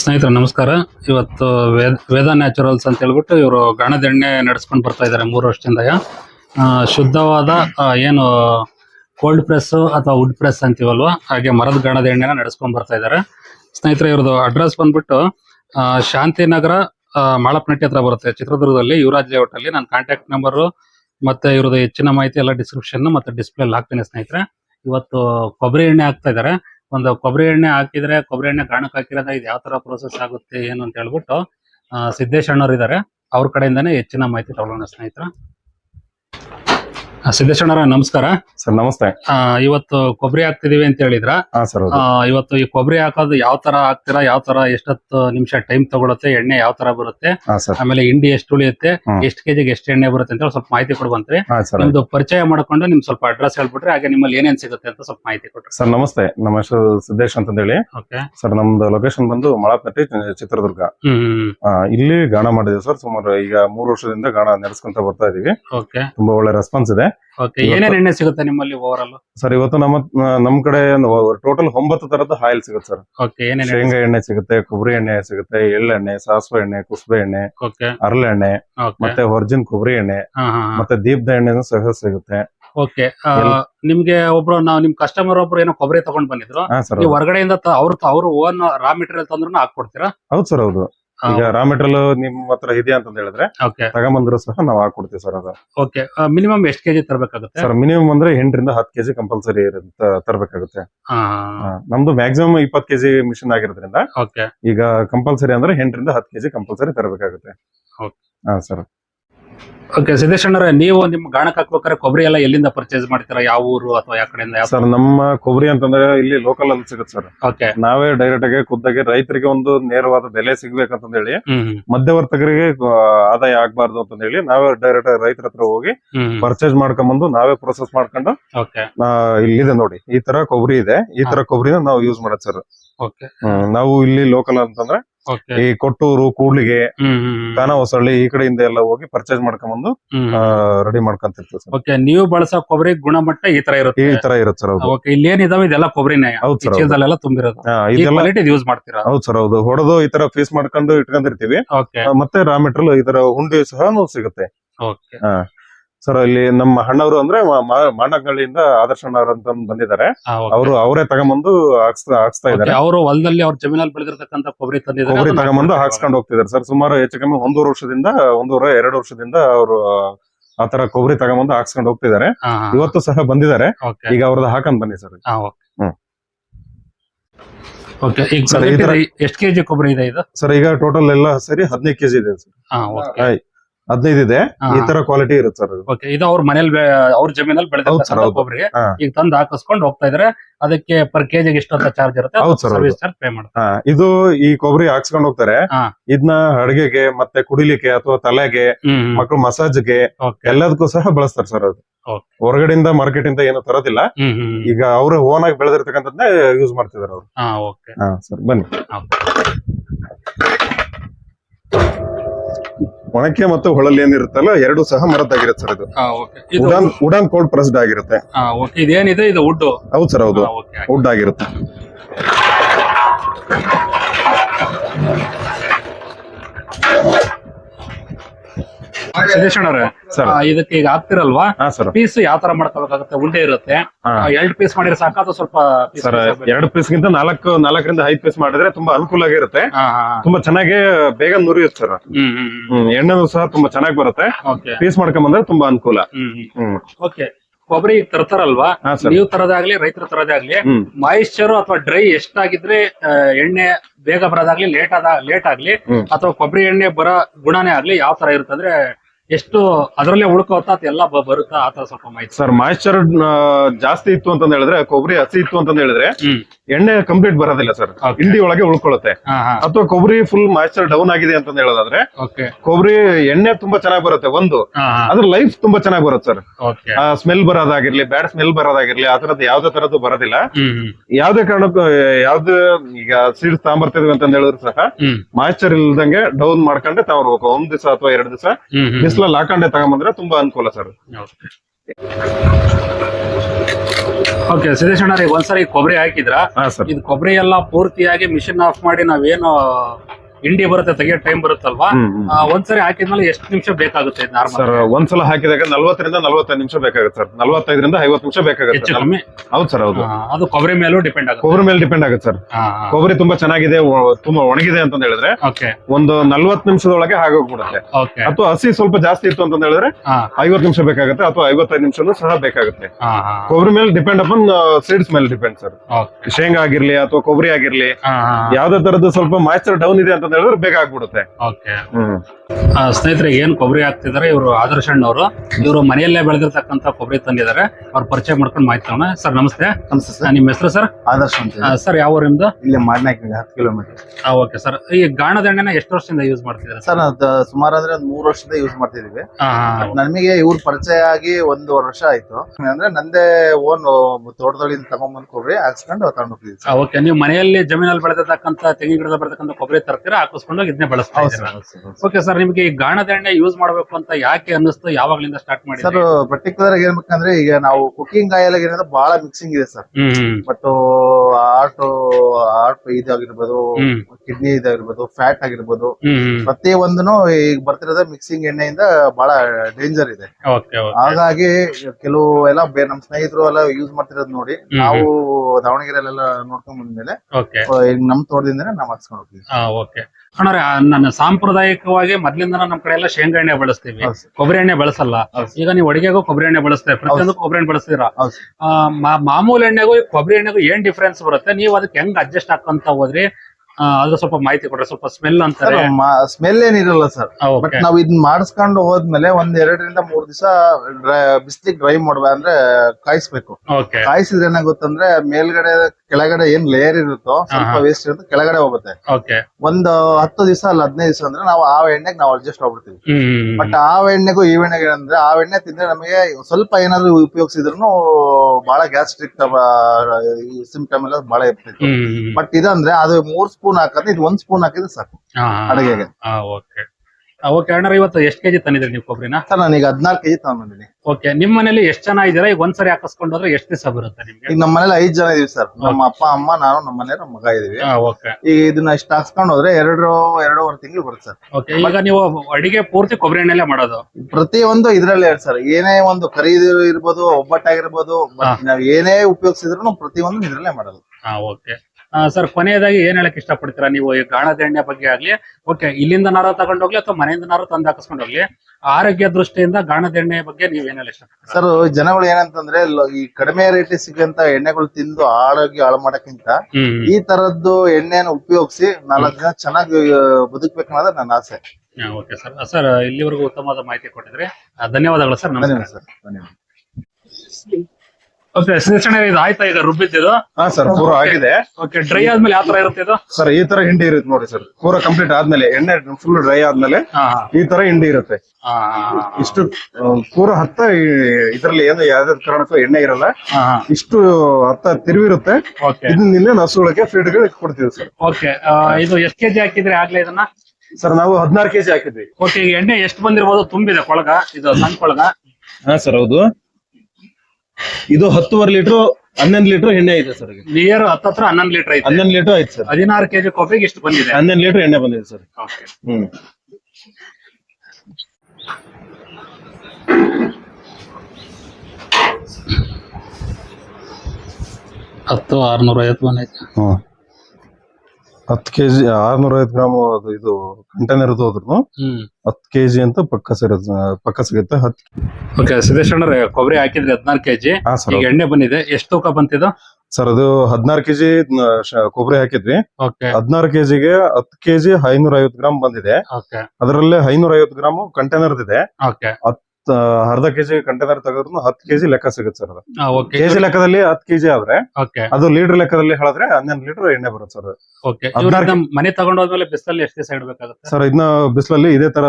ಸ್ನೇಹಿತರೆ, ನಮಸ್ಕಾರ. ಇವತ್ತು ವೇದ ವೇದ ನ್ಯಾಚುರಲ್ಸ್ ಅಂತ ಹೇಳ್ಬಿಟ್ಟು ಇವರು ಗಾಣದ ಎಣ್ಣೆ ನಡೆಸ್ಕೊಂಡು ಬರ್ತಾ ಇದ್ದಾರೆ ಮೂರು ವರ್ಷದಿಂದ. ಶುದ್ಧವಾದ ಏನು ಕೋಲ್ಡ್ ಪ್ರೆಸ್ ಅಥವಾ ವುಡ್ ಪ್ರೆಸ್ ಅಂತೀವಲ್ವ, ಹಾಗೆ ಮರದ ಗಾಣದ ಎಣ್ಣೆನ ನಡೆಸ್ಕೊಂಡು ಬರ್ತಾ ಇದ್ದಾರೆ ಸ್ನೇಹಿತರೆ, ಇವ್ರದ್ದು ಅಡ್ರೆಸ್ ಬಂದ್ಬಿಟ್ಟು ಶಾಂತಿನಗರ ಮಾಳಪ್ನಟ್ಟಿ ಹತ್ರ ಬರುತ್ತೆ. ಚಿತ್ರದುರ್ಗದಲ್ಲಿ ಯುವರಾಜ್ ಲೇಔಟ್ ಅಲ್ಲಿ. ನನ್ನ ಕಾಂಟ್ಯಾಕ್ಟ್ ನಂಬರ್ ಮತ್ತೆ ಇವ್ರದ್ದು ಹೆಚ್ಚಿನ ಮಾಹಿತಿ ಎಲ್ಲ ಡಿಸ್ಕ್ರಿಪ್ಷನ್ ಮತ್ತೆ ಡಿಸ್ಪ್ಲೇ ಹಾಕ್ತೀನಿ ಸ್ನೇಹಿತರೆ. ಇವತ್ತು ಕೊಬ್ಬರಿ ಎಣ್ಣೆ ಹಾಕ್ತಾ ಇದ್ದಾರೆ ಒಂದು ಕೊಬ್ಬರಿ ಎಣ್ಣೆ ಹಾಕಿದ್ರೆ ಕೊಬ್ಬರಿ ಎಣ್ಣೆ ಗಾಣಕ್ಕೆ ಹಾಕಿರೋದ ಇದು ಯಾವ ತರ ಪ್ರೋಸೆಸ್ ಆಗುತ್ತೆ, ಏನು ಅಂತ ಹೇಳ್ಬಿಟ್ಟು ಸಿದ್ದೇಶ್ ಅಣ್ಣವ್ರು ಇದ್ದಾರೆ ಅವ್ರ ಕಡೆಯಿಂದಾನೇ ಹೆಚ್ಚಿನ ಮಾಹಿತಿ ತಗೊಳ್ಳೋಣ ಸ್ನೇಹಿತರ. ಸಿದ್ದೇಶ್ ಅಣ್ಣವ್ರ ನಮಸ್ಕಾರ. ಸರ್ ನಮಸ್ತೆ. ಆ, ಇವತ್ತು ಕೊಬ್ಬರಿ ಹಾಕ್ತಿದೀವಿ ಅಂತ ಹೇಳಿದ್ರ? ಹಾ ಸರ್ ಆ, ಇವತ್ತು ಈ ಕೊಬ್ಬರಿ ಹಾಕೋದು ಯಾವ ತರ ಹಾಕ್ತೀರಾ? ಯಾವ ತರ ಎಷ್ಟೊತ್ತು ನಿಮಿಷ ಟೈಮ್ ತಗೊಳುತ್ತೆ? ಎಣ್ಣೆ ಯಾವ ತರ ಬರುತ್ತೆ? ಹಾ ಸರ್. ಆಮೇಲೆ ಹಿಂಡಿ ಎಷ್ಟು ಉಳಿಯುತ್ತೆ? ಹ್ಮ್. ಎಷ್ಟು ಕೆಜಿಗೆ ಎಷ್ಟು ಎಣ್ಣೆ ಬರುತ್ತೆ ಅಂತ ಹೇಳಿ ಸ್ವಲ್ಪ ಮಾಹಿತಿ ಕೊಡ್ಬಂತ್ರಿ ಹಾ ಸರ್ ನಿಮ್ದು ಪರಿಚಯ ಮಾಡ್ಕೊಂಡು ನಿಮ್ ಸ್ವಲ್ಪ ಅಡ್ರೆಸ್ ಹೇಳ್ಬಿಟ್ರೆ ಹಾಗೆ ನಿಮ್ಮಲ್ಲಿ ಏನೇನ್ ಸಿಗುತ್ತೆ ಅಂತ ಸ್ವಲ್ಪ ಮಾಹಿತಿ ಕೊಟ್ರಿ. ಸರ್ ನಮಸ್ತೆ. ನಮ್ಮ ಹೆಸರು ಸಿದ್ದೇಶ್ ಅಂತ ಹೇಳಿ ಓಕೆ. ಸರ್ ನಮ್ದು ಲೊಕೇಶನ್ ಬಂದು ಮಳಪಟ್ಟಿ ಚಿತ್ರದುರ್ಗ. ಹ್ಮ್ ಆ, ಇಲ್ಲಿ ಗಾಣ ಮಾಡಿದೆ ಸರ್. ಸುಮಾರು ಈಗ ಮೂರು ವರ್ಷದಿಂದ ಗಾಣ ನಡೆಸ್ಕೊಂತ ಬರ್ತಾ ಇದೀವಿ. ಓಕೆ. ತುಂಬಾ ಒಳ್ಳೆ ರೆಸ್ಪಾನ್ಸ್ ಇದೆ. ಓಕೆ ಏನೇನ್ ಎಣ್ಣೆ ಸಿಗುತ್ತೆ ನಿಮ್ಮಲ್ಲಿ ಓವರ್ ಆಲ್ ಸರ್ ಇವತ್ತು ನಮ್ಮ ನಮ್ ಕಡೆ ಟೋಟಲ್ ಒಂಬತ್ತು ತರದ ಆಯಿಲ್ ಸಿಗುತ್ತೆ ಸರ್ ಓಕೆ ಏನೇನ್ ಶೇಂಗಾ ಎಣ್ಣೆ ಸಿಗುತ್ತೆ ಕೊಬ್ಬರಿ ಎಣ್ಣೆ ಸಿಗುತ್ತೆ ಎಳ್ಳೆಣ್ಣೆ ಸಾಸಿವೆ ಎಣ್ಣೆ ಕುಸುಬೆ ಎಣ್ಣೆ ಓಕೆ ಎಣ್ಣೆ ಓಕೆ ಮತ್ತೆ ಹೊರ್ಜಿನ್ ಕೊಬ್ಬರಿ ಎಣ್ಣೆ ಮತ್ತೆ ದೀಪದ ಎಣ್ಣೆ ಸಹ ಸಿಗುತ್ತೆ. ಓಕೆ ನಿಮ್ಗೆ ಒಬ್ರು ನಾವು ನಿಮ್ ಕಸ್ಟಮರ್ ಒಬ್ರು ಏನೋ ಕೊಬ್ಬರಿ ತಗೊಂಡ್ ಬಂದಿದ್ರು. ಹೊರಗಡೆಯಿಂದ ಅವ್ರು ಅವ್ರು ಓನ್ ರಾ ಮೆಟೀರಿಯಲ್ ತಂದ್ರು ಹಾಕೊಡ್ತೀರಾ ಹೌದು ಸರ್ ಹೌದು. ಈಗ ರಾ ಮೆಟೀರಿಯಲ್ ನಿಮ್ಮ ಹತ್ರ ಇದೆಯಾ ಅಂತ ಹೇಳಿದ್ರೆ ಓಕೆ ತಗೊಂಬಂದ್ರು ಸಹ ನಾವು ಹಾಕೊಡ್ತೀವಿ ಸರ್ ಅದು. ಓಕೆ ಮಿನಿಮಮ್ ಎಷ್ಟು ಕೆಜಿ ತರಬೇಕಾಗುತ್ತೆ? ಸರ್ ಮಿನಿಮಮ್ ಅಂದ್ರೆ ಎಂಟರಿಂದ ಹತ್ತು ಕೆಜಿ ಕಂಪಲ್ಸರಿ ತರಬೇಕಾಗುತ್ತೆ. ನಮ್ದು ಮ್ಯಾಕ್ಸಿಮಮ್ ಇಪ್ಪತ್ತು ಕೆಜಿ ಮಿಷಿನ್ ಆಗಿರೋದ್ರಿಂದ ಓಕೆ ಈಗ ಕಂಪಲ್ಸರಿ ಅಂದ್ರೆ ಎಂಟರಿಂದ ಹತ್ತು ಕೆಜಿ ಕಂಪಲ್ಸರಿ ತರಬೇಕಾಗುತ್ತೆ. ಹಾ ಸರ್. ಓಕೆ ಸಿದ್ದೇಶ್ ನೀವು ನಿಮ್ಮ ಗಾಣಕ್ ಹಾಕ್ಬೇಕಾದ್ರೆ ಕೊಬ್ಬರಿ ಎಲ್ಲ ಎಲ್ಲಿಂದ ಪರ್ಚೇಸ್ ಮಾಡ್ತೀರಾ? ಯಾವ ಊರು ಅಥವಾ ಯಾವ ಕಡೆಯಿಂದ ಯಾವ ಸರ್ ನಮ್ಮ ಕೊಬ್ಬರಿ ಅಂತಂದ್ರೆ ಇಲ್ಲಿ ಲೋಕಲ್ ಅಲ್ಲಿ ಸಿಗುತ್ತೆ ಸರ್. ಓಕೆ ನಾವೇ ಡೈರೆಕ್ಟ್ ಆಗಿ ಖುದ್ದಾಗಿ ರೈತರಿಗೆ ಒಂದು ನೇರವಾದ ಬೆಲೆ ಸಿಗ್ಬೇಕಂತ ಹೇಳಿ ಹ್ಮ್. ಮಧ್ಯವರ್ತಕರಿಗೆ ಆ, ಆದಾಯ ಆಗ್ಬಾರ್ದು ಅಂತ ಹೇಳಿ ನಾವೇ ಡೈರೆಕ್ಟ್ ಆಗಿ ರೈತರ ಹತ್ರ ಹೋಗಿ ಹ್ಮ್ ಪರ್ಚೇಸ್ ಮಾಡ್ಕೊಂಡ್ಬಂದು ನಾವೇ ಪ್ರೊಸೆಸ್ ಮಾಡ್ಕೊಂಡು ಓಕೆ ಆ, ಇಲ್ಲಿದೆ ನೋಡಿ ಈ ತರ ಕೊಬ್ಬರಿ ಇದೆ. ಈ ತರ ಕೊಬ್ಬರಿನ ನಾವು ಯೂಸ್ ಮಾಡೋದು ಸರ್. ಓಕೆ ನಾವು ಇಲ್ಲಿ ಲೋಕಲ್ ಅಂತಂದ್ರೆ ಈ ಕೊಟ್ಟೂರು ಕೂಡ್ಲಿಗೆ ಹೊಸಳ್ಳಿ ಈ ಕಡೆಯಿಂದ ಎಲ್ಲ ಹೋಗಿ ಪರ್ಚೇಸ್ ಮಾಡ್ಕೊಂಡ್ಬಂದು ಬಂದು ರೆಡಿ ಮಾಡ್ಕೊಂತಿರ್ತೀವಿ ಸರ್. ಓಕೆ ನೀವು ಬಳಸೋ ಕೊಬ್ಬರಿ ಗುಣಮಟ್ಟ ಈ ತರ ಇರುತ್ತೆ. ಈ ತರ ಇರುತ್ತೆ ಸರ್ ಹೌದು. ಓಕೆ ಇಲ್ಲಿ ಏನಿದಾವೆ ಇದೆಲ್ಲ ಕೊಬ್ಬರಿನೇ ಹೌದು ಸರ್. ಚೀಲದಲ್ಲೆಲ್ಲ ತುಂಬಿರೋದು. ಇದೆಲ್ಲ ಯೂಸ್ ಮಾಡ್ತೀರಾ? ಹೌದು ಸರ್ ಹೌದು. ಹೊಡೆದು ಈ ತರ ಫೀಸ್ ಮಾಡ್ಕೊಂಡು ಇಟ್ಕೊಂಡಿರ್ತೀವಿ. ಮತ್ತೆ ರಾ ಮೆಟೀರಿಯಲ್ ಈ ತರ ಹುಂಡಿ ಸಹ ಸಿಗುತ್ತೆ. ಓಕೆ ಸರ್ ಇಲ್ಲಿ ನಮ್ಮ ಅಣ್ಣವರು ಅಂದ್ರೆ ಮಾಂಡಂಗಳ್ಳಿಯಿಂದ ಆದರ್ಶ ಅಣ್ಣವ್ರು ಅಂತ ಬಂದಿದ್ದಾರೆ. ಅವರು ಅವರೇ ತಗೊಂಬಂದು ಹಾಕ್ಸ್ತಾ ಇದಾರೆ ಅವರು ಹೊಲದಲ್ಲಿ ಅವ್ರ ಜಮೀನಲ್ಲಿ ಬೆಳೆದಿರ್ತಕ್ಕಂಥ ಕೊಬ್ಬರಿ ತಂದಿದ್ದಾರೆ ಕೊಬ್ಬರಿ ತಗೊಂಬಂದು ಹಾಕ್ಸ್ಕೊಂಡು ಹೋಗ್ತಿದ್ದಾರೆ. ಸರ್ ಸುಮಾರು ಹೆಚ್ಚು ಕಮ್ಮಿ ಒಂದೂವರೆ ವರ್ಷದಿಂದ ಒಂದೂವರೆ ಎರಡು ವರ್ಷದಿಂದ ಅವರು ಆತರ ತರ ಕೊಬ್ಬರಿ ತಗೊಂಬಂದು ಹಾಕ್ಸ್ಕೊಂಡು ಹೋಗ್ತಿದ್ದಾರೆ. ಇವತ್ತು ಸಹ ಬಂದಿದ್ದಾರೆ. ಈಗ ಅವ್ರದ್ದು ಹಾಕೊಂಡ್ ಬನ್ನಿ ಸರ್. ಹ್ಮ್. ಓಕೆ ಈಗ ಸರ್, ಎಷ್ಟು ಕೆಜಿ ಕೊಬ್ಬರಿ ಇದೆ ಇದು? ಸರ್ ಈಗ ಟೋಟಲ್ ಎಲ್ಲ ಸರಿ ಹದಿನೈದು ಕೆಜಿ ಇದೆ ಸರ್ ಹದಿನೈದು ಇದೆ. ಈ ತರ ಕ್ವಾಲಿಟಿ ಇರುತ್ತೆ ಸರ್ ಇದು. ಓಕೆ ಇದು ಅವ್ರ ಮನೇಲಿ ಅವ್ರ ಜಮೀನಲ್ಲಿ ಬೆಳೆದ್ರಿ ಈಗ ತಂದು ಹಾಕಿಸ್ಕೊಂಡು ಹೋಗ್ತಾ ಇದ್ರೆ ಅದಕ್ಕೆ ಪರ್ ಕೆಜಿಗೆ ಇಷ್ಟು ಅಂತ ಚಾರ್ಜ್ ಇರುತ್ತೆ ಸರ್ವಿಸ್ ಚಾರ್ಜ್ ಪೇ ಮಾಡ್ತಾರೆ ಇದು ಈ ಕೊಬ್ಬರಿ ಹಾಕ್ಸ್ಕೊಂಡು ಹೋಗ್ತಾರೆ. ಇದನ್ನ ಅಡಿಗೆಗೆ ಮತ್ತೆ ಕುಡಿಲಿಕ್ಕೆ ಅಥವಾ ತಲೆಗೆ ಮಕ್ಕಳ ಮಸಾಜ್ಗೆ ಎಲ್ಲದಕ್ಕೂ ಸಹ ಬಳಸ್ತಾರೆ ಸರ್ ಅದು. ಹೊರಗಡೆಯಿಂದ ಮಾರ್ಕೆಟ್ ಇಂದ ಏನು ತರೋದಿಲ್ಲ. ಈಗ ಅವ್ರ ಓನ್ ಆಗಿ ಬೆಳೆದಿರ್ತಕ್ಕಂಥದ್ದೇ ಯೂಸ್ ಮಾಡ್ತಿದಾರೆ ಅವ್ರು. ಬನ್ನಿ. ಒಣಕೆ ಮತ್ತು ಹೊಳಲಿ ಏನಿರುತ್ತಲ್ಲ ಎರಡು ಸಹ ಮರದಾಗಿರುತ್ತೆ ಸರ್ ಇದು. ಉಡಾನ್ ಉಡಾನ್ ಕೋಲ್ಡ್ ಪ್ರೆಸ್ಡ್ ಆಗಿರುತ್ತೆ. ಇದೇನಿದೆ? ಇದು ವುಡ್ ಹೌದು ಸರ್ ಹೌದು. ವುಡ್ ಆಗಿರುತ್ತೆ. ಸಿದ್ದೇಶ್ವರ ಇದಕ್ಕೆ ಈಗ ಆಗ್ತಿರಲ್ವಾ ಸರ್. ಪೀಸ್ ಯಾವ ತರ ಮಾಡ್ಕೋಬೇಕಾಗುತ್ತೆ? ಉಂಡೆ ಇರುತ್ತೆ. ಎರಡ್ ಪೀಸ್ ಮಾಡಿದ್ರೆ ಸಾಕ ಸ್ವಲ್ಪ ಸರ್ ಎರಡು ಪೀಸ್ ಗಿಂತ ನಾಲ್ಕು ನಾಲ್ಕರಿಂದ ಐದು ಪೀಸ್ ಮಾಡಿದ್ರೆ ತುಂಬಾ ಅನುಕೂಲ ಆಗಿರುತ್ತೆ. ತುಂಬಾ ಚೆನ್ನಾಗಿ ಬೇಗ ನುರಿಯುತ್ತೆ ಸರ್. ಎಣ್ಣೆನು ಸಹ ತುಂಬಾ ಚೆನ್ನಾಗಿ ಬರುತ್ತೆ. ಪೀಸ್ ಮಾಡ್ಕೊಂಡ್ ಬಂದ್ರೆ ತುಂಬಾ ಅನುಕೂಲ. ಓಕೆ. ಕೊಬ್ಬರಿ ತರ್ತಾರಲ್ವಾ ನೀವು ತರೋದಾಗ್ಲಿ ರೈತರು ತರೋದಾಗ್ಲಿ ಮಾಯಿಶ್ಚರ್ ಅಥವಾ ಡ್ರೈ ಎಷ್ಟಾಗಿದ್ರೆ ಎಣ್ಣೆ ಬೇಗ ಬರೋದಾಗ್ಲಿ ಲೇಟ್ ಆದ ಲೇಟ್ ಆಗ್ಲಿ ಅಥವಾ ಕೊಬ್ಬರಿ ಎಣ್ಣೆ ಬರೋ ಗುಣನೇ ಆಗ್ಲಿ ಯಾವ ತರ ಇರುತ್ತೆ ಅಂದ್ರೆ ಎಷ್ಟು ಅದರಲ್ಲೇ ಉಳ್ಕೋತಾ ಎಲ್ಲ ಬರುತ್ತಾ? ಆತರ ಸ್ವಲ್ಪ ಮಾಹಿತಿ. ಸರ್ ಮಾಯಿಶ್ಚರ್ ಜಾಸ್ತಿ ಇತ್ತು ಅಂತ ಹೇಳಿದ್ರೆ ಕೊಬ್ಬರಿ ಹಸಿ ಇತ್ತು ಅಂತ ಹೇಳಿದ್ರೆ ಎಣ್ಣೆ ಕಂಪ್ಲೀಟ್ ಬರೋದಿಲ್ಲ ಸರ್. ಹಿಂಡಿ ಒಳಗೆ ಉಳ್ಕೊಳ್ಳುತ್ತೆ. ಅಥವಾ ಕೊಬ್ಬರಿ ಫುಲ್ ಮಾಯಿಶ್ಚರ್ ಡೌನ್ ಆಗಿದೆ ಅಂತ ಹೇಳೋದಾದ್ರೆ ಕೊಬ್ಬರಿ ಎಣ್ಣೆ ತುಂಬಾ ಚೆನ್ನಾಗಿ ಬರುತ್ತೆ ಒಂದು. ಅದ್ರ ಲೈಫ್ ತುಂಬಾ ಚೆನ್ನಾಗಿ ಬರುತ್ತೆ ಸರ್ ಸ್ಮೆಲ್ ಬರೋದಾಗಿರ್ಲಿ ಬ್ಯಾಡ್ ಸ್ಮೆಲ್ ಬರೋದಾಗಿರ್ಲಿ ಆ ತರದ್ದು ಯಾವ್ದೇ ತರದ್ದು ಬರೋದಿಲ್ಲ. ಯಾವ್ದೇ ಕಾರಣಕ್ಕೂ ಯಾವ್ದು ಈಗ ಸೀಡ್ಸ್ ತಗೊಂಬರ್ತಿದ್ವಿ ಅಂತ ಹೇಳಿದ್ರು ಸಹ ಮಾಯ್ಚರ್ ಮಾಯಿಶ್ಚರ್ ಇಲ್ದಂಗೆ ಡೌನ್ ಮಾಡ್ಕೊಂಡೆ ತಗೊಂಡ್ಬೇಕು ಒಂದ್ ದಿವಸ ಅಥವಾ ಎರಡು ದಿವಸ ಬಿಸಿಲಲ್ಲಿ ಹಾಕೊಂಡೆ ತಗೊಂಬಂದ್ರೆ ತುಂಬಾ ಅನುಕೂಲ ಸರ್ ಓಕೆ ಅಣ್ಣ ಒಂದ್ಸರಿ ಕೊಬ್ಬರಿ ಹಾಕಿದ್ರ? ಇದು ಕೊಬ್ಬರಿ ಎಲ್ಲ ಪೂರ್ತಿಯಾಗಿ ಮಿಷಿನ್ ಆಫ್ ಮಾಡಿ ನಾವೇನು ಇಂಡಿ ಬರುತ್ತೆ ತೆಗಿಯೋ ಟೈಮ್ ಬರುತ್ತಲ್ವಾ. ಆ, ಒಂದ್ಸರಿ ಹಾಕಿದ್ಮೇಲೆ ಎಷ್ಟು ನಿಮಿಷ ಬೇಕಾಗುತ್ತೆ ನಾರ್ಮಲ್ ಸರ್ ಒಂದ್ಸಲ ಹಾಕಿದಾಗ ನಲ್ವತ್ತರಿಂದ ನಲವತ್ತೈದು ನಿಮಿಷ ಬೇಕಾಗುತ್ತೆ ಸರ್. ನಲ್ವತ್ತೈದರಿಂದ ಐವತ್ತು ನಿಮಿಷ ಹೆಚ್ಚು ಬೇಕಾಗುತ್ತೆ ಕಮ್ಮಿ? ಹೌದು ಸರ್ ಹೌದು. ಆ, ಅದು ಕೊಬ್ಬರಿ ಮೇಲೂ ಡಿಪೆಂಡ್ ಆಗುತ್ತೆ. ಕೊಬ್ಬರಿ ಮೇಲೆ ಡಿಪೆಂಡ್ ಆಗುತ್ತೆ ಸರ್. ಕೊಬ್ಬರಿ ತುಂಬಾ ಚೆನ್ನಾಗಿದೆ ಒ- ತುಂಬಾ ಒಣಗಿದೆ ಅಂತ ಹೇಳಿದ್ರೆ ಓಕೆ. ಒಂದು ನಲ್ವತ್ತು ನಿಮಿಷದೊಳಗೆ ಆಗೋಗ್ಬಿಡುತ್ತೆ ಓಕೆ. ಅಥವಾ ಹಸಿ ಸ್ವಲ್ಪ ಜಾಸ್ತಿ ಇತ್ತು ಅಂತ ಹೇಳಿದ್ರೆ ಹಾ. ಐವತ್ತು ನಿಮಿಷ ಬೇಕಾಗುತ್ತೆ ಅಥವಾ ಐವತ್ತೈದು ನಿಮಿಷನೂ ಸಹ ಬೇಕಾಗುತ್ತೆ. ಹಾ ಕೊಬ್ಬರಿ ಮೇಲೆ ಡಿಪೆಂಡ್ ಅಪನ್ ಸೀಡ್ಸ್ ಮೇಲೆ ಡಿಪೆಂಡ್ ಸರ್. ಓಕೆ. ಶೇಂಗಾ ಆಗಿರ್ಲಿ ಅಥವಾ ಕೊಬ್ಬರಿ ಆಗಿರ್ಲಿ ಯಾವ್ದೇ ತರದ ಸ್ವಲ್ಪ ಮಾಯ್ಚರ್ ಡೌನ್ ಇದೆ ಅಂತ ಹೇಳಿದ್ರೆ ಬೇಗ ಸ್ನೇಹಿತರೆ ಏನ್ ಕೊಬ್ಬರಿ ಹಾಕ್ತಿದ್ದಾರೆ ಇವರು ಆದರ್ಶ ಅಣ್ಣವರು. ಇವರು ಮನೆಯಲ್ಲೇ ಬೆಳೆದಿರ್ತಕ್ಕಂಥ ಕೊಬ್ಬರಿ ತಂದಿದ್ದಾರೆ. ಅವ್ರು ಪರಿಚಯ ಮಾಡ್ಕೊಂಡು ಮಾಹಿತಿ ತಗೋಣ. ಸರ್ ನಮಸ್ತೆ. ನಮಸ್ತೆ ಸರ್. ನಿಮ್ಮ ಹೆಸರು ಸರ್? ಆದರ್ಶ ಅಂತ ಸರ್ ಯಾವ ಊರು ನಿಮ್ದು ಇಲ್ಲಿ ಮಾಡ್ನಾಯ್ಕ ಹತ್ತು ಕಿಲೋಮೀಟರ್. Okay sir. ಈ ಗಾಣದ ಎಣ್ಣೆನ ಎಷ್ಟು ವರ್ಷದಿಂದ ಯೂಸ್ ಮಾಡ್ತಿದ್ದಾರೆ ಸರ್? ಅದು ಸುಮಾರು ಅಂದ್ರೆ ಒಂದ್ ಮೂರು ವರ್ಷದ ಯೂಸ್ ಮಾಡ್ತಿದೀವಿ. ನಮಗೆ ಇವ್ರ ಪರಿಚಯ ಆಗಿ ಒಂದೂವರೆ ವರ್ಷ ಆಯ್ತು. ಅಂದ್ರೆ ನಂದೇ ಓನ್ ತೋಟದೊಳಗಿಂದ ತಗೊಂಡ್ಬಂದು ಕೊಬ್ಬರಿ ಹಾಕ್ಸ್ಕೊಂಡು ತಗೊಂಡು ಹೋಗ್ತೀವಿ ಸರ್. ಓಕೆ. ನೀವು ಮನೆಯಲ್ಲಿ ಜಮೀನಲ್ಲಿ ಬೆಳೆದಿರ್ತಕ್ಕಂಥ ತೆಂಗಿನ ಗಿಡದ ಬೆಳೆದಕ್ಕಂಥ ಕೊಬ್ಬರಿ ತರ್ತೀರಾ ಹಾಕಿಸ್ಕೊಂಡು ಇದನ್ನೇ ಬಳಸ್ತಾ ಓಕೆ ಸರ್ ನಿಮಗೆ ಈ ಗಾಣದ ಎಣ್ಣೆ ಯೂಸ್ ಮಾಡಬೇಕು ಅಂತ ಯಾಕೆ ಅನ್ನಿಸ್ತು? ಯಾವಾಗ್ಲಿಂದ ಸ್ಟಾರ್ಟ್ ಸರ್ ಮಾಡಿದ್ರಿ ಪರ್ಟಿಕ್ಯುಲರ್ ಆಗಿ ಏನ್ಬೇಕಂದ್ರೆ ಈಗ ನಾವು ಕುಕಿಂಗ್ ಆಯಿಲ್ ಏನಂದ್ರೆ ಬಹಳ ಮಿಕ್ಸಿಂಗ್ ಇದೆ ಸರ್. ಬಟ್ ಆರ್ಟ್ ಆರ್ಟ್ ಇದಾಗಿರ್ಬೋದು ಕಿಡ್ನಿ ಇದಾಗಿರ್ಬೋದು ಫ್ಯಾಟ್ ಆಗಿರ್ಬೋದು ಪ್ರತಿ ಒಂದನು ಈಗ ಬರ್ತಿರೋದ ಮಿಕ್ಸಿಂಗ್ ಎಣ್ಣೆಯಿಂದ ಬಹಳ ಡೇಂಜರ್ ಇದೆ. ಹಾಗಾಗಿ ಕೆಲವು ಎಲ್ಲ ನಮ್ ಸ್ನೇಹಿತರು ಎಲ್ಲ ಯೂಸ್ ಮಾಡ್ತಿರೋದ್ ನೋಡಿ ನಾವು ದಾವಣಗೆರೆಲ್ಲ ನೋಡ್ಕೊಂಡ್ ಬಂದ್ಮೇಲೆ ಈಗ ನಮ್ ತೋಟದಿಂದನೇ ನಾವು ಹಾಕ್ಸ್ಕೊಂಡ್ ಹೋಗ್ತೀವಿ. ಓಕೆ ನನ್ನ ಸಾಂಪ್ರದಾಯಿಕವಾಗಿ ಮೊದ್ಲಿಂದ ನಮ್ ಕಡೆ ಎಲ್ಲ ಶೇಂಗಾ ಎಣ್ಣೆ ಬಳಸ್ತೀವಿ. ಕೊಬ್ಬರಿ ಎಣ್ಣೆ ಬಳಸಲ್ಲ. ಈಗ ನೀವು ಅಡಿಗೆಗೂ ಕೊಬ್ಬರಿ ಎಣ್ಣೆ ಬಳಸ್ತೇವೆ ಪ್ರತಿಯೊಂದು ಕೊಬ್ಬರಿ ಎಣ್ಣೆ ಬಳಸ್ತೀರಾ? ಮಾಮೂಲಿ ಎಣ್ಣೆಗೂ ಕೊಬ್ಬರಿ ಎಣ್ಣೆಗೂ ಏನ್ ಡಿಫ್ರೆನ್ಸ್ ಬರುತ್ತೆ? ನೀವು ಅದಕ್ಕೆ ಹೆಂಗ್ ಅಡ್ಜಸ್ಟ್ ಹಾಕಂತ ಹೋದ್ರಿ? ಅದ್ರ ಸ್ವಲ್ಪ ಮಾಹಿತಿ ಕೊಡ್ರಿ ಸ್ವಲ್ಪ ಸ್ಮೆಲ್ ಅಂತಾರೆ. ಸ್ಮೆಲ್ ಏನಿರಲ್ಲ ಸರ್. ಬಟ್ ನಾವ್ ಇದನ್ನ ಮಾಡಿಸ್ಕೊಂಡು ಹೋದ್ಮೇಲೆ ಒಂದ್ ಎರಡರಿಂದ ಮೂರ್ ದಿವಸ ಬಿಸ್ಲಿಗೆ ಡ್ರೈ ಮಾಡುವ ಅಂದ್ರೆ ಕಾಯಿಸ್ಬೇಕು. ಕಾಯಿಸಿದ್ರೆ ಏನಾಗುತ್ತಂದ್ರೆ ಮೇಲ್ಗಡೆ ಕೆಳಗಡೆ ಏನ್ ಲೇಯರ್ ಇರುತ್ತೋ ಸ್ವಲ್ಪ ವೇಸ್ಟ್ ಇರುತ್ತೆ ಕೆಳಗಡೆ ಹೋಗುತ್ತೆ. ಒಂದ್ ಹತ್ತು ದಿವಸ ಅಲ್ಲ ಹದಿನೈದು ದಿವಸ ಅಂದ್ರೆ ನಾವು ಆ ಎಣ್ಣೆಗೆ ನಾವು ಅಡ್ಜಸ್ಟ್ ಹೋಗ್ಬಿಡ್ತೀವಿ ಬಟ್ ಆ ಎಣ್ಣೆಗೂ ಈ ಎಣ್ಣೆಗೆ ಏನಂದ್ರೆ ಆ ಎಣ್ಣೆ ತಿಂದ್ರೆ ನಮಗೆ ಸ್ವಲ್ಪ ಏನಾದ್ರು ಉಪಯೋಗಿಸಿದ್ರು ಬಹಳ ಗ್ಯಾಸ್ಟ್ರಿಕ್ ಸಿಂಪ್ಟಮ್ ಎಲ್ಲ ಬಹಳ ಇರ್ತೈತಿ. ಬಟ್ ಇದಂದ್ರೆ ಅದು ಮೂರ್ ಸ್ಪೂನ್ ಹಾಕಿದ್ರೆ ಇದು ಒಂದ್ ಸ್ಪೂನ್ ಹಾಕಿದ್ರೆ ಸಾಕು. ಅಡುಗೆಗೆ. ಓಕೆ ಓಕೆ ಅಣ್ಣ ಇವತ್ತು ಎಷ್ಟು ಕೆಜಿ ತಂದಿದ್ರಿ ನೀವು ಕೊಬ್ಬರಿನ? ಸರ್ ಈಗ ಹದಿನಾಲ್ಕು ಕೆಜಿ ತಗೊಂಡ್ಬಂದಿನಿ. ಓಕೆ ನಿಮ್ಮ ಮನೇಲಿ ಎಷ್ಟು ಜನ ಇದ್ದೀರಾ? ಈಗ ಒಂದ್ಸರಿ ಹಾಕಿಸ್ಕೊಂಡು ಹೋದ್ರೆ ಎಷ್ಟು ದಿವಸ ಬರುತ್ತೆ ನಿಮ್ಗೆ? ಈಗ ನಮ್ಮ ಮನೇಲಿ ಐದ್ ಜನ ಇದೀವಿ ಸರ್. ನಮ್ಮ ಅಪ್ಪ ಅಮ್ಮ ನಾನು ನಮ್ಮ ಮನೆ ನಮ್ಮ ಮಗ ಇದೀವಿ. ಓಕೆ ಈಗ ಇದನ್ನ ಇಷ್ಟ ಹಾಕ್ಸ್ಕೊಂಡು ಹೋದ್ರೆ ಎರಡು ಎರಡೂವರೆ ತಿಂಗಳು ಬರುತ್ತೆ ಸರ್. ಓಕೆ ಈಗ ನೀವು ಅಡಿಗೆ ಪೂರ್ತಿ ಕೊಬ್ಬರಿ ಎಣ್ಣೆಲೆ ಮಾಡೋದು? ಪ್ರತಿ ಒಂದು ಇದ್ರಲ್ಲಿ ಸರ್. ಏನೇ ಒಂದು ಖರೀದಿ ಇರ್ಬೋದು ಒಬ್ಬಟ್ಟಾಗಿರ್ಬೋದು ನಾವ್ ಏನೇ ಉಪಯೋಗಿಸಿದ್ರು ಪ್ರತಿ ಒಂದು ಇದ್ರಲ್ಲೇ ಮಾಡೋದು. ಹಾ ಓಕೆ ಸರ್ ಕೊನೆಯದಾಗಿ ಏನ್ ಹೇಳಕ್ ಇಷ್ಟಪಡ್ತೀರಾ ನೀವು? ಈ ಗಾಣದ ಎಣ್ಣೆ ಬಗ್ಗೆ ಆಗ್ಲಿ ಓಕೆ ಇಲ್ಲಿಂದ ನಾರ ತಗೊಂಡೋಗ್ಲಿ ಅಥವಾ ಮನೆಯಿಂದ ನಾರ ತಂದು ಹಾಕಿಸ್ಕೊಂಡೋಗ್ಲಿ ಆರೋಗ್ಯ ದೃಷ್ಟಿಯಿಂದ ಗಾಣದ ಎಣ್ಣೆ ಬಗ್ಗೆ ನೀವ್ ಏನ್ ಹೇಳಿ ಸರ್ ಜನಗಳು ಏನಂತಂದ್ರೆ ಈ ಕಡಿಮೆ ರೇಟ್ ಸಿಗಂತ ಎಣ್ಣೆಗಳು ತಿಂದು ಆರೋಗ್ಯ ಹಾಳು ಮಾಡಕ್ಕಿಂತ ಈ ತರದ್ದು ಎಣ್ಣೆನ ಉಪಯೋಗಿಸಿ ನಾಲ್ಕು ಜನ ಚೆನ್ನಾಗಿ ಬದುಕ್ಬೇಕನ್ನೋದು ನನ್ನ ಆಸೆ. Okay sir. ಸರ್ ಇಲ್ಲಿವರೆಗೂ ಉತ್ತಮವಾದ ಮಾಹಿತಿ ಕೊಟ್ಟಿದ್ರೆ. ಧನ್ಯವಾದಗಳು ಸರ್. ನಮಸ್ಕಾರ. ಸರ್. ಧನ್ಯವಾದ. ಓಕೆ ಇದು ಆಯ್ತಾ ಈಗ ರುಬ್ಬಿದ್ದು ಹಾ ಸರ್ ಪೂರ ಆಗಿದೆ. ಓಕೆ ಡ್ರೈ ಆದ್ಮೇಲೆ ಯಾವ ತರ ಇರುತ್ತೆ ಇದು? ಸರ್ ಈ ತರ ಹಿಂಡಿ ಇರುತ್ತೆ ನೋಡಿ ಸರ್. ಪೂರ ಕಂಪ್ಲೀಟ್ ಆದ್ಮೇಲೆ ಎಣ್ಣೆ ಫುಲ್ ಡ್ರೈ ಆದ್ಮೇಲೆ ಈ ತರ ಹಿಂಡಿ ಇರುತ್ತೆ. ಇಷ್ಟು ಆ, ಪೂರ ಹತ್ತ ಇದ್ರಲ್ಲಿ ಏನು ಯಾವ್ದೇ ಕಾರಣಕ್ಕೂ ಎಣ್ಣೆ ಇರಲ್ಲ. ಇಷ್ಟು ಹತ್ತ ತಿರುವಿರುತ್ತೆ. ಓಕೆ ಇದನ್ನ ನಿನ್ನೆ ಹಸುಗಳಿಗೆ ಫೀಡ್ ಕೊಡ್ತೀವಿ ಸರ್. ಓಕೆ ಇದು ಎಷ್ಟು ಕೆಜಿ ಹಾಕಿದ್ರೆ ಆಗ್ಲೇ ಇದನ್ನ? ಸರ್ ನಾವು ಹದಿನಾರು ಕೆಜಿ ಹಾಕಿದ್ವಿ. ಓಕೆ ಎಣ್ಣೆ ಎಷ್ಟು ಬಂದಿರ್ಬೋದು ತುಂಬಿದೆ ಕೊಳಗ ಇದು ಸಣ್ಣ ಕೊಳಗ. ಹಾ ಸರ್ ಹೌದು. ಇದು ಹತ್ತುವರೆ ಲೀಟರ್ ಹನ್ನೊಂದು ಲೀಟರ್ ಎಣ್ಣೆ ಇದೆ ಸರ್ ನಿಯರ್ ಹತ್ತತ್ರ ಹನ್ನೊಂದು ಲೀಟರ್ ಐತೆ. ಹನ್ನೊಂದು ಲೀಟರ್ ಐತೆ ಸರ್. ಹದಿನಾರು ಕೆಜಿ ಕಾಫಿಗೆ ಇಷ್ಟು ಬಂದಿದೆ. ಹನ್ನೊಂದು ಲೀಟರ್ ಎಣ್ಣೆ ಬಂದಿದೆ ಸರ್. ಓಕೆ ಹ್ಮ್. ಹತ್ತು ಆರ್ನೂರ ಐವತ್ತು ಬಂದೈತೆ. ಹ್ಮ್. ಹತ್ತು ಕೆಜಿ ಆರ್ನೂರ ಐದು ಗ್ರಾಮ್ ಅದು ಇದು ಕಂಟೈನರ್ ಹೋದ್ರು ಹತ್ತು ಕೆಜಿ ಅಂತ ಪಕ್ಕ ಸಿಗುತ್ತೆ ಪಕ್ಕ ಸಿಗುತ್ತೆ ಹತ್ತು. ಓಕೆ ಅಣ್ಣರೇ ಕೊಬ್ಬರಿ ಹಾಕಿದ್ರೆ ಹದಿನಾರು ಕೆಜಿ. ಹಾ ಸರ್ ಈಗ ಎಣ್ಣೆ ಬಂದಿದೆ ಎಷ್ಟು ತೂಕ ಬಂತಿದ್ದು ಸರ್ ಅದು ಹದಿನಾರು ಕೆಜಿ ಕೊಬ್ಬರಿ ಹಾಕಿದ್ವಿ. ಓಕೆ ಹದಿನಾರು ಕೆಜಿಗೆ ಹತ್ತು ಕೆಜಿ ಐನೂರ ಐವತ್ತು ಗ್ರಾಮ್ ಬಂದಿದೆ. ಓಕೆ ಅದರಲ್ಲೇ ಐನೂರ ಐವತ್ತು ಗ್ರಾಮ್ ಕಂಟೈನರ್ ಇದೆ. ಓಕೆ ಅರ್ಧ ಕೆಜಿ ಕಂಟೈನರ್ ತೆಗೆದ್ರು ಹತ್ತು ಕೆಜಿ ಲೆಕ್ಕ ಸಿಗುತ್ತೆ ಸರ್ ಅದು. ಕೆಜಿ ಲೆಕ್ಕದಲ್ಲಿ ಹತ್ತು ಕೆಜಿ ಆದ್ರೆ ಓಕೆ ಅದು ಲೀಟರ್ ಲೆಕ್ಕದಲ್ಲಿ ಹೇಳಿದ್ರೆ ಹನ್ನೊಂದು ಲೀಟರ್ ಎಣ್ಣೆ ಬರುತ್ತೆ ಸರ್ ಓಕೆ ಮನೆ ತಗೊಂಡೋದ್ಮೇಲೆ ಬಿಸಿಲಲ್ಲಿ ಎಷ್ಟು ದಿವಸ ಇಡಬೇಕಾಗುತ್ತೆ? ಸರ್ ಇದನ್ನ ಬಿಸಿಲಲ್ಲಿ ಇದೇ ತರ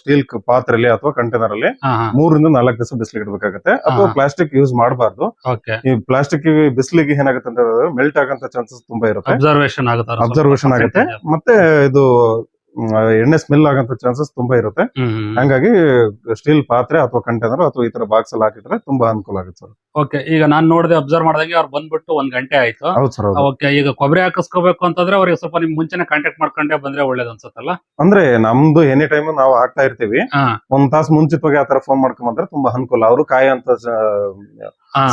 ಸ್ಟೀಲ್ ಪಾತ್ರೆಯಲ್ಲಿ ಅಥವಾ ಕಂಟೈನರ್ ಅಲ್ಲಿ ಮೂರರಿಂದ ನಾಲ್ಕು ದಿವಸ ಬಿಸಿಲಿಗೆ ಇಡಬೇಕಾಗುತ್ತೆ. ಅಥವಾ ಪ್ಲಾಸ್ಟಿಕ್ ಯೂಸ್ ಮಾಡಬಾರ್ದು. ಈ ಪ್ಲಾಸ್ಟಿಕ್ ಬಿಸಿಲಿಗೆ ಏನಾಗುತ್ತೆ ಅಂತ ಮೆಲ್ಟ್ ಆಗಂತ ಚಾನ್ಸಸ್ ತುಂಬಾ ಇರುತ್ತೆ. ಅಬ್ಸರ್ವೇಷನ್ ಆಗುತ್ತೆ? ಅಬ್ಸರ್ವೇಷನ್ ಆಗುತ್ತೆ. ಮತ್ತೆ ಇದು ಎಣ್ಣೆ ಸ್ಮೆಲ್ ಆಗಂತ ಚಾನ್ಸಸ್ ತುಂಬಾ ಇರುತ್ತೆ. ಹಂಗಾಗಿ ಸ್ಟೀಲ್ ಪಾತ್ರೆ ಅಥವಾ ಕಂಟೈನರ್ ಅಥವಾ ಈ ತರ ಬಾಕ್ಸ್ ಅಲ್ಲಿ ಹಾಕಿದ್ರೆ ತುಂಬಾ ಅನುಕೂಲ ಆಗುತ್ತೆ ಸರ್ ಓಕೆ ಈಗ ನಾನ್ ನೋಡಿದೆ ಅಬ್ಸರ್ವ್ ಮಾಡಿದಂಗೆ ಅವ್ರು ಬಂದ್ಬಿಟ್ಟು ಒಂದ್ ಗಂಟೆ ಆಯ್ತು. ಹೌದು ಸರ್ ಓಕೆ ಈಗ ಕೊಬ್ಬರಿ ಹಾಕಿಸ್ಕೋಬೇಕು ಅಂತಂದ್ರೆ ಅವ್ರಿಗೆ ಸ್ವಲ್ಪ ನಿಮ್ ಮುಂಚೆನೆ ಕಾಂಟ್ಯಾಕ್ಟ್ ಮಾಡ್ಕೊಂಡೆ ಬಂದ್ರೆ ಒಳ್ಳೇದು ಅನ್ಸುತ್ತಲ್ಲ? ಅಂದ್ರೆ ನಮ್ದು ಎನಿ ಟೈಮ್ ನಾವು ಹಾಕ್ತಾ ಇರ್ತೀವಿ. ಒಂದ್ ತಾಸು ಮುಂಚಿತವಾಗಿ ಆತರ ಫೋನ್ ಮಾಡ್ಕೊಂಡ್ರೆ ತುಂಬಾ ಅನುಕೂಲ. ಅವರು ಕಾಯಂತ ಹಾ.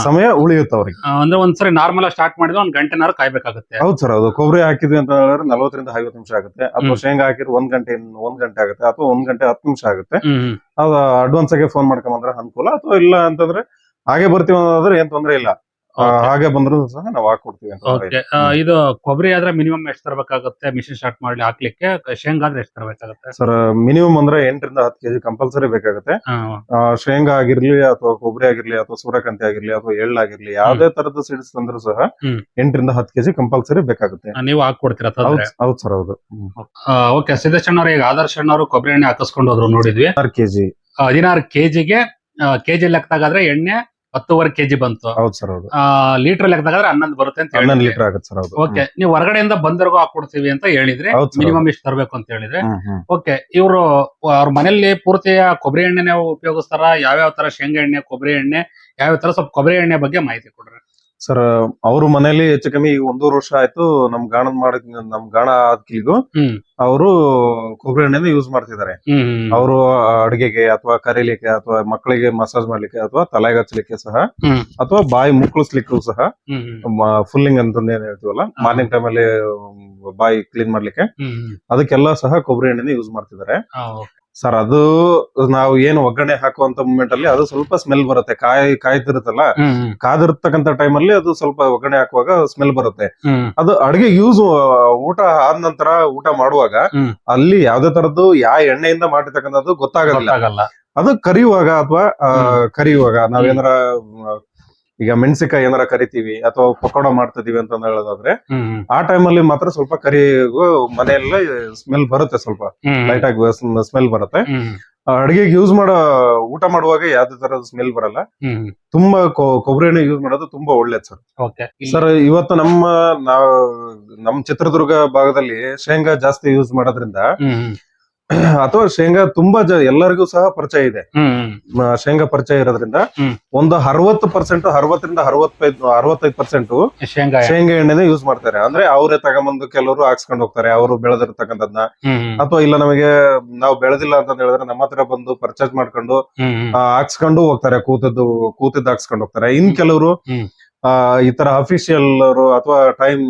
ಸಮಯ ಉಳಿಯುತ್ತೆ ಅವ್ರಿಗೆ. ಅಂದ್ರೆ ಒಂದ್ಸರಿ ನಾರ್ಮಲ್ ಆಗಿ ಸ್ಟಾರ್ಟ್ ಮಾಡಿದ್ರೆ ಒಂದ್ ಗಂಟೆನಾರು ಕಾಯ್ಬೇಕಾಗುತ್ತೆ. ಹೌದು ಸರ್ ಅದು ಕೊಬ್ಬರಿ ಹಾಕಿದ್ವಿ ಅಂತ ಹೇಳಿದ್ರೆ ನಲವತ್ತರಿಂದ ಐವತ್ತು ನಿಮಿಷ ಆಗುತ್ತೆ. ಅಥವಾ. ಶೇಂಗಾ ಹಾಕಿದ್ರೆ ಒಂದ್ ಗಂಟೆ ಒಂದ್ ಗಂಟೆ ಆಗುತ್ತೆ ಅಥವಾ ಒಂದ್ ಗಂಟೆ ಹತ್ತು ನಿಮಿಷ ಆಗುತ್ತೆ. ಅದು ಅಡ್ವಾನ್ಸ್ ಆಗಿ ಫೋನ್ ಮಾಡ್ಕೊಂಬಂದ್ರೆ ಅನುಕೂಲ ಅಥವಾ ಇಲ್ಲ ಅಂತಂದ್ರೆ ಹಾಗೆ ಬರ್ತೀವಿ ಅನ್ನೋದಾದ್ರೆ ಏನ್ ತೊಂದ್ರೆ ಇಲ್ಲ. ಹಾಗೆ ಬಂದ್ರು ಸಹ ನಾವು ಹಾಕೊಡ್ತೀವಿ ಅಂತ ಓಕೆ ಇದು ಕೊಬ್ಬರಿ ಆದ್ರೆ ಮಿನಿಮಮ್ ಎಷ್ಟು ತರಬೇಕಾಗುತ್ತೆ? ಮಿಷಿನ್ ಸ್ಟಾರ್ಟ್ ಮಾಡಿ ಹಾಕ್ಲಿಕ್ಕೆ ಶೇಂಗಾ ಆದ್ರೆ ಎಷ್ಟು ತರಬೇಕಾಗುತ್ತೆ? ಸರ್ ಮಿನಿಮಮ್ ಅಂದ್ರೆ ಎಂಟರಿಂದ ಹತ್ತು ಕೆಜಿ ಕಂಪಲ್ಸರಿ ಬೇಕಾಗುತ್ತೆ. ಆ, ಶೇಂಗಾ ಆಗಿರ್ಲಿ ಅಥವಾ ಕೊಬ್ಬರಿ ಆಗಿರ್ಲಿ ಅಥವಾ ಸೂರ್ಯಕಾಂತಿ ಆಗಿರ್ಲಿ ಅಥವಾ ಎಳ್ಳಾಗಿರ್ಲಿ ಯಾವ್ದೇ ತರದ ಸೀಡ್ಸ್ ತಂದ್ರು ಸಹ ಹ್ಮ್. ಎಂಟರಿಂದ ಹತ್ತು ಕೆಜಿ ಕಂಪಲ್ಸರಿ ಬೇಕಾಗುತ್ತೆ. ನೀವು ಹಾಕೊಡ್ತೀರಾ ಹೌದು ಸರ್ ಹೌದು. ಓಕೆ ಸಿದ್ದೇಶ್ ಅಣ್ಣವ್ರು ಈಗ ಆದರ್ಶ ಅಣ್ಣವರು ಕೊಬ್ಬರಿ ಎಣ್ಣೆ ಹಾಕಿಸ್ಕೊಂಡು ಹೋದ್ರು ನೋಡಿದ್ವಿ. ಕೆಜಿ. ಹದಿನಾರು ಕೆಜಿಗೆ ಕೆಜಿ ಲೆಕ್ಕದಾಗಾದ್ರೆ ಎಣ್ಣೆ ಹತ್ತುವರೆ ಕೆಜಿ ಬಂತು. ಹೌದು ಸರ್ ಹೌದು. ಲೀಟರ್ ಲೆಕ್ಕದಾಗ್ರೆ ಹನ್ನೊಂದು ಬರುತ್ತೆ ಅಂತ ಹನ್ನೊಂದು ಹೇಳಿದ್ರಿ. ಲೀಟರ್ ಆಗುತ್ತೆ ಸರ್ ಹೌದು. ಓಕೆ ನೀವು ಹೊರಗಡೆಯಿಂದ ಬಂದರ್ಗೂ ಹಾಕೊಡ್ತೀವಿ ಅಂತ ಹೇಳಿದ್ರೆ. ಹೌದು ಮಿನಿಮಮ್ ಇಷ್ಟು ತರಬೇಕು ಅಂತ ಹೇಳಿದ್ರೆ. ಹ್ಮ್ ಹ್ಮ್. ಓಕೆ ಇವರು ಅವ್ರ ಮನೆಯಲ್ಲಿ ಪೂರ್ತಿಯ ಕೊಬ್ಬರಿ ಎಣ್ಣೆನೇ ಉಪಯೋಗಿಸ್ತಾರ? ಯಾವ್ಯಾವ ತರ ಶೇಂಗಾ ಎಣ್ಣೆ ಕೊಬ್ಬರಿ ಎಣ್ಣೆ ಯಾವ್ಯಾವ ತರ? ಸ್ವಲ್ಪ ಕೊಬ್ಬರಿ ಎಣ್ಣೆ ಬಗ್ಗೆ ಮಾಹಿತಿ ಕೊಡ್ರಿ. ಸರ್ ಅವ್ರ ಮನೇಲಿ ಹೆಚ್ಚು ಕಮ್ಮಿ ಈಗ ಒಂದೂವರೆ ವರ್ಷ ಆಯ್ತು ನಮ್ ಗಾಣದ ಮಾಡಿದ್ ನಮ್ ಗಾಣ ಆದ್ಕಿಲ್ಗೂ ಹ್ಮ್. ಅವರು ಕೊಬ್ಬರಿ ಎಣ್ಣೆನ ಯೂಸ್ ಮಾಡ್ತಿದ್ದಾರೆ. ಅವರು ಅಡಿಗೆಗೆ ಅಥವಾ ಕರೀಲಿಕ್ಕೆ ಅಥವಾ ಮಕ್ಕಳಿಗೆ ಮಸಾಜ್ ಮಾಡ್ಲಿಕ್ಕೆ ಅಥವಾ ತಲೆಗೆ ಹಚ್ಚಲಿಕ್ಕೆ ಸಹ ಅಥವಾ ಬಾಯಿ ಮುಕ್ಕಳಿಸ್ಲಿಕ್ಕೂ ಸಹ ಫುಲ್ಲಿಂಗ್ ಅಂತ ಏನ್ ಹೇಳ್ತೀವಲ್ಲ ಮಾರ್ನಿಂಗ್ ಟೈಮ್ ಅಲ್ಲಿ ಬಾಯಿ ಕ್ಲೀನ್ ಮಾಡ್ಲಿಕ್ಕೆ ಅದಕ್ಕೆಲ್ಲ ಸಹ ಕೊಬ್ಬರಿ ಎಣ್ಣೆನ ಯೂಸ್ ಮಾಡ್ತಿದ್ದಾರೆ. ಸರ್ ಅದು ನಾವು ಏನು ಒಗ್ಗರಣೆ ಹಾಕುವಂತ ಮೂಮೆಂಟ್ ಅಲ್ಲಿ ಅದು ಸ್ವಲ್ಪ ಸ್ಮೆಲ್ ಬರುತ್ತೆ. ಕಾಯಿ ಕಾಯ್ತಿರುತ್ತಲ್ಲ? ಕಾದಿರ್ತಕ್ಕಂತ ಟೈಮ್ ಅಲ್ಲಿ ಅದು ಸ್ವಲ್ಪ ಒಗ್ಗರಣೆ ಹಾಕುವಾಗ ಸ್ಮೆಲ್ ಬರುತ್ತೆ. ಅದು ಅಡಿಗೆ ಯೂಸ್ ಊಟ ಆದ ನಂತರ ಊಟ ಮಾಡುವಾಗ ಅಲ್ಲಿ ಯಾವ್ದೇ ತರದ್ದು ಯಾವ ಎಣ್ಣೆಯಿಂದ ಮಾಡಿರ್ತಕ್ಕಂಥದ್ದು ಗೊತ್ತಾಗಲ್ಲ. ಅದು ಕರಿಯುವಾಗ ಅಥವಾ. ಕರಿಯುವಾಗ ನಾವೇನಾರ ಈಗ ಮೆಣಸಿಕಾಯಿ ಏನಾರ ಕರಿತೀವಿ ಅಥವಾ ಪಕೋಡ ಮಾಡ್ತಿದೀವಿ ಅಂತ ಹೇಳೋದಾದ್ರೆ ಆ ಟೈಮ್ ಅಲ್ಲಿ ಮಾತ್ರ ಸ್ವಲ್ಪ ಕರಿ ಮನೆಯಲ್ಲ ಸ್ಮೆಲ್ ಬರುತ್ತೆ ಸ್ವಲ್ಪ. ಲೈಟ್ ಆಗಿ ಸ್ಮೆಲ್ ಬರುತ್ತೆ. ಅಡಿಗೆಗೆ ಯೂಸ್ ಮಾಡೋ ಊಟ ಮಾಡುವಾಗ ಯಾವ್ದೇ ತರದ ಸ್ಮೆಲ್ ಬರಲ್ಲ. ತುಂಬಾ ಕೊಬ್ಬರಿ ಎಣ್ಣೆ ಯೂಸ್ ಮಾಡೋದು ತುಂಬಾ ಒಳ್ಳೇದು ಸರ್. ಸರ್ ಇವತ್ತು ನಮ್ಮ ನಾವು ನಮ್ ಚಿತ್ರದುರ್ಗ ಭಾಗದಲ್ಲಿ ಶೇಂಗಾ ಜಾಸ್ತಿ ಯೂಸ್ ಮಾಡೋದ್ರಿಂದ ಅಥವಾ ಶೇಂಗಾ ತುಂಬಾ ಜ ಎಲ್ಲರಿಗೂ ಸಹ ಪರಿಚಯ ಇದೆ. ಮ, ಶೇಂಗಾ ಪರಿಚಯ ಇರೋದ್ರಿಂದ ಹ್ಮ್. ಒಂದು ಅರವತ್ತು ಪರ್ಸೆಂಟ್ ಅರವತ್ತರಿಂದ ಅರವತ್ತೈದು ಅರವತ್ತೈದು ಪರ್ಸೆಂಟ್ ಶೇಂಗಾ. ಶೇಂಗಾ ಎಣ್ಣೆನ ಯೂಸ್ ಮಾಡ್ತಾರೆ. ಅಂದ್ರೆ ಅವರೇ ತಗೊಂಬಂದು ಕೆಲವರು ಹಾಕ್ಸ್ಕೊಂಡು ಹೋಗ್ತಾರೆ. ಅವರು ಬೆಳೆದಿರ್ತಕ್ಕಂಥದ್ನ. ಹ್ಮ್ ಅಥವಾ ಇಲ್ಲ ನಮಗೆ ನಾವು ಬೆಳೆದಿಲ್ಲ ಅಂತ ಹೇಳಿದ್ರೆ ನಮ್ಮ ಹತ್ರ ಬಂದು ಪರ್ಚೇಸ್ ಮಾಡ್ಕೊಂಡು ಹ್ಮ್ ಹ್ಮ್. ಆ, ಹಾಕ್ಸ್ಕೊಂಡು ಹೋಗ್ತಾರೆ. ಕೂತದ್ದು ಕೂತಿದ್ದು ಹಾಕ್ಸ್ಕೊಂಡು ಹೋಗ್ತಾರೆ. ಇನ್ ಕೆಲವರು ಹ್ಮ್. ಆ ಈ ತರ ಅಫಿಷಿಯಲ್ ಅವರು ಅಥವಾ ಟೈಮ್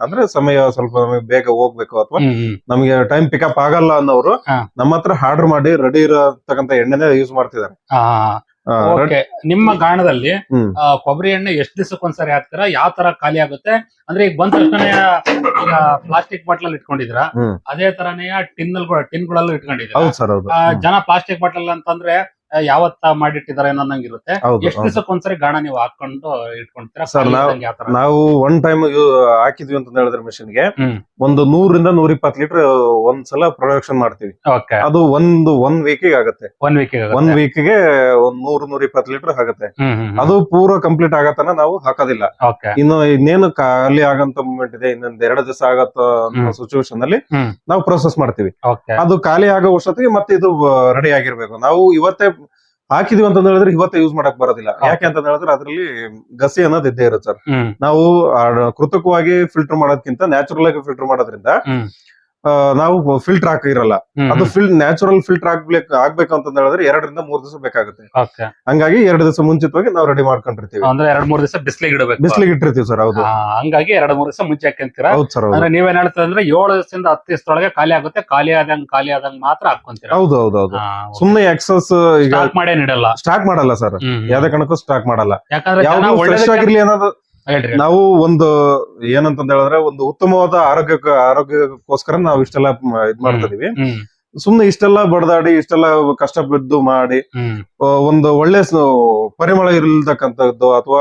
ಅಂದ್ರೆ ಸಮಯ ಸ್ವಲ್ಪ ನಮಗೆ ಬೇಗ ಹೋಗ್ಬೇಕು ಅಥವಾ ನಮಗೆ ಟೈಮ್ ಪಿಕಪ್ ಆಗಲ್ಲ ಅನ್ನೋರು. ನಮ್ಮ ಹತ್ರ ಆರ್ಡರ್ ಮಾಡಿ ರೆಡಿ ಇರತಕ್ಕಂತ ಎಣ್ಣೆನೇ ಯೂಸ್ ಮಾಡ್ತಿದ್ದಾರೆ. ನಿಮ್ಮ ಗಾಣದಲ್ಲಿ ಕೊಬ್ಬರಿ ಎಣ್ಣೆ ಎಷ್ಟು ದಿವಸಕ್ಕೊಂದ್ಸರಿ ಹಾಕ್ತೀರಾ? ಯಾವ ತರ ಖಾಲಿ ಆಗುತ್ತೆ? ಅಂದ್ರೆ ಈಗ ಬಂದ ತಕ್ಷಣ ಈಗ ಪ್ಲಾಸ್ಟಿಕ್ ಬಾಟ್ಲಲ್ಲಿ ಇಟ್ಕೊಂಡಿದ್ರ. ಅದೇ ತರನೇ ಟಿನ್ ಟಿನ್ಗಳಲ್ಲೂ ಇಟ್ಕೊಂಡಿದ್ರ ಹೌದು ಸರ್ ಹೌದು. ಆ, ಹ್ಮ್. ಜನ ಪ್ಲಾಸ್ಟಿಕ್ ಬಾಟಲ್ ಅಂತಂದ್ರೆ ಯಾವತ್ತ ಮಾಡಿಟ್ಟಿದಾರೆ ಅನ್ನೋಂಗಿರುತ್ತೆ ಹೌದು ಎಷ್ಟು ಹೌದು. ದಿವಸಕ್ಕೊಂದ್ಸರಿ ಗಾಣ ನೀವು ಹಾಕೊಂಡು ಇಟ್ಕೊಂಡಿರ ಸರ್, ಖಾಲಿ ನಾವು- ಇದ್ದಂಗೆ ಒನ್ ಟೈಮ್ ಹಾಕಿದ್ವಿ ಅಂತ ಹೇಳಿದ್ರೆ machine ಗೆ ಹ್ಮ್. ಒಂದು ನೂರಿಂದ ನೂರ ಇಪ್ಪತ್ತು ಲೀಟರ್ ಒಂದ್ಸಲ ಪ್ರೊಡಕ್ಷನ್ ಮಾಡ್ತೀವಿ. ಓಕೆ. ಅದು ಒಂದು ಒನ್ ವೀಕ್ ಆಗುತ್ತೆ. ಒನ್ ವೀಕ್ ಒನ್ ವೀಕ್ಗೆ ಒಂದ್ ನೂರ್ ನೂರ ಇಪ್ಪತ್ತು ಲೀಟರ್ ಆಗುತ್ತೆ. ಅದು ಪೂರ ಕಂಪ್ಲೀಟ್ ಆಗತ್ತನ ನಾವು ಹಾಕೋದಿಲ್ಲ. ಓಕೆ. ಇನ್ನು ಇನ್ನೇನು ಖಾಲಿ ಆಗಂತ ಮೂಮೆಂಟ್ ಇದೆ ಇನ್ನೊಂದ್ ಎರಡು ದಿವಸ ಆಗತ್ತ ಹ್ಮ್. ಸಿಚುವೇಶನ್ ಅಲ್ಲಿ ಹ್ಮ್. ನಾವು ಪ್ರೊಸೆಸ್ ಮಾಡ್ತೀವಿ. ಓಕೆ. ಅದು ಖಾಲಿ ಆಗೋ ವರ್ಷತ್ತಿಗೆ ಮತ್ತೆ ಇದು ರೆಡಿ ಆಗಿರ್ಬೇಕು. ನಾವು ಇವತ್ತೇ ಹಾಕಿದ್ವಿ ಅಂತ ಹೇಳಿದ್ರೆ ಇವತ್ತೇ ಯೂಸ್ ಮಾಡಕ್ ಬರೋದಿಲ್ಲ. ಯಾಕೆ ಅಂತ ಹೇಳಿದ್ರೆ ಅದ್ರಲ್ಲಿ ಗಸಿ ಅನ್ನೋದು ಇದ್ದೇ ಇರುತ್ತೆ ಸರ್. ನಾವು ಕೃತಕವಾಗಿ ಫಿಲ್ಟರ್ ಮಾಡೋದಕ್ಕಿಂತ ನ್ಯಾಚುರಲ್ ಆಗಿ ಫಿಲ್ಟರ್ ಮಾಡೋದ್ರಿಂದ ನಾವು ಫಿಲ್ಟರ್ ಹಾಕಿರಲ್ಲ ಅದು ಫಿಲ್ ನ್ಯಾಚುರಲ್ ಫಿಲ್ಟರ್ ಆಗ್ಬೇಕು ಆಗ್ಬೇಕು ಅಂತ ಹೇಳಿದ್ರೆ ಎರಡರಿಂದ ಮೂರ್ ದಿವಸ ಬೇಕಾಗುತ್ತೆ. ಹಂಗಾಗಿ ಎರಡು ದಿವಸ ಮುಂಚಿತವಾಗಿ ನಾವು ರೆಡಿ ಮಾಡ್ಕೊಂಡಿರ್ತೀವಿ. ಅಂದ್ರೆ ಎರಡ್ ಮೂರ್ ದಿವಸ ಬಿಸ್ಲಿಗೆ ಇಡಬೇಕು. ಬಿಸ್ಲಿಗೆ ಇಟ್ಟಿರ್ತೀವಿ ಸರ್ ಹೌದು. ಹಂಗಾಗಿ ಎರಡ್ ಮೂರ್ ದಿವಸ ಮುಂಚೆ ಹಾಕೊಂತೀರಾ ಹೌದು ಸರ್ ಅಂದ್ರೆ ನೀವೇನ್ ಹೇಳ್ತೀರ ಅಂದ್ರೆ ಏಳು ದಿವಸದಿಂದ ಹತ್ತು ದಿವಸದೊಳಗೆ ಖಾಲಿ ಆಗುತ್ತೆ ಖಾಲಿ ಆದಂಗ್ ಖಾಲಿ ಆದಂಗ್ ಮಾತ್ರ ಹಾಕೊಂತೀರ ಹೌದು ಹೌದು ಹೌದು. ಸುಮ್ನೆ ಎಕ್ಸಸ್ ಈಗ ಸ್ಟಾಕ್ ಮಾಡೇ ನೀಡಲ್ಲ ಸ್ಟಾಕ್ ಮಾಡಲ್ಲ ಸರ್. ಯಾವ್ದೇ ಕಾರಣಕ್ಕೂ ಸ್ಟಾಕ್ ಮಾಡಲ್ಲ. ಯಾಕಂದ್ರೆ ಒಳ್ಳೇದಕ್ಕೆ- ಆಗಿರ್ಲಿ ಅನ್ನೋದು ಹೇಳ್ರಿ ನಾವು ಒಂದು ಏನಂತ ಹೇಳಿದ್ರೆ ಒಂದು ಉತ್ತಮವಾದ ಆರೋಗ್ಯ ಆರೋಗ್ಯಕ್ಕೋಸ್ಕರ ನಾವು ಇಷ್ಟೆಲ್ಲ ಮ್, ಇದ್ ಮಾಡ್ತಾ ಇದೀವಿ. ಹ್ಮ್. ಸುಮ್ನೆ ಇಷ್ಟೆಲ್ಲ ಬಡದಾಡಿ ಇಷ್ಟೆಲ್ಲ ಕಷ್ಟ ಬಿದ್ದು ಮಾಡಿ ಒಂದು ಒಳ್ಳೆ ಪರಿಮಳ ಇರಲ್ತಕ್ಕಂಥದ್ದು ಅಥವಾ.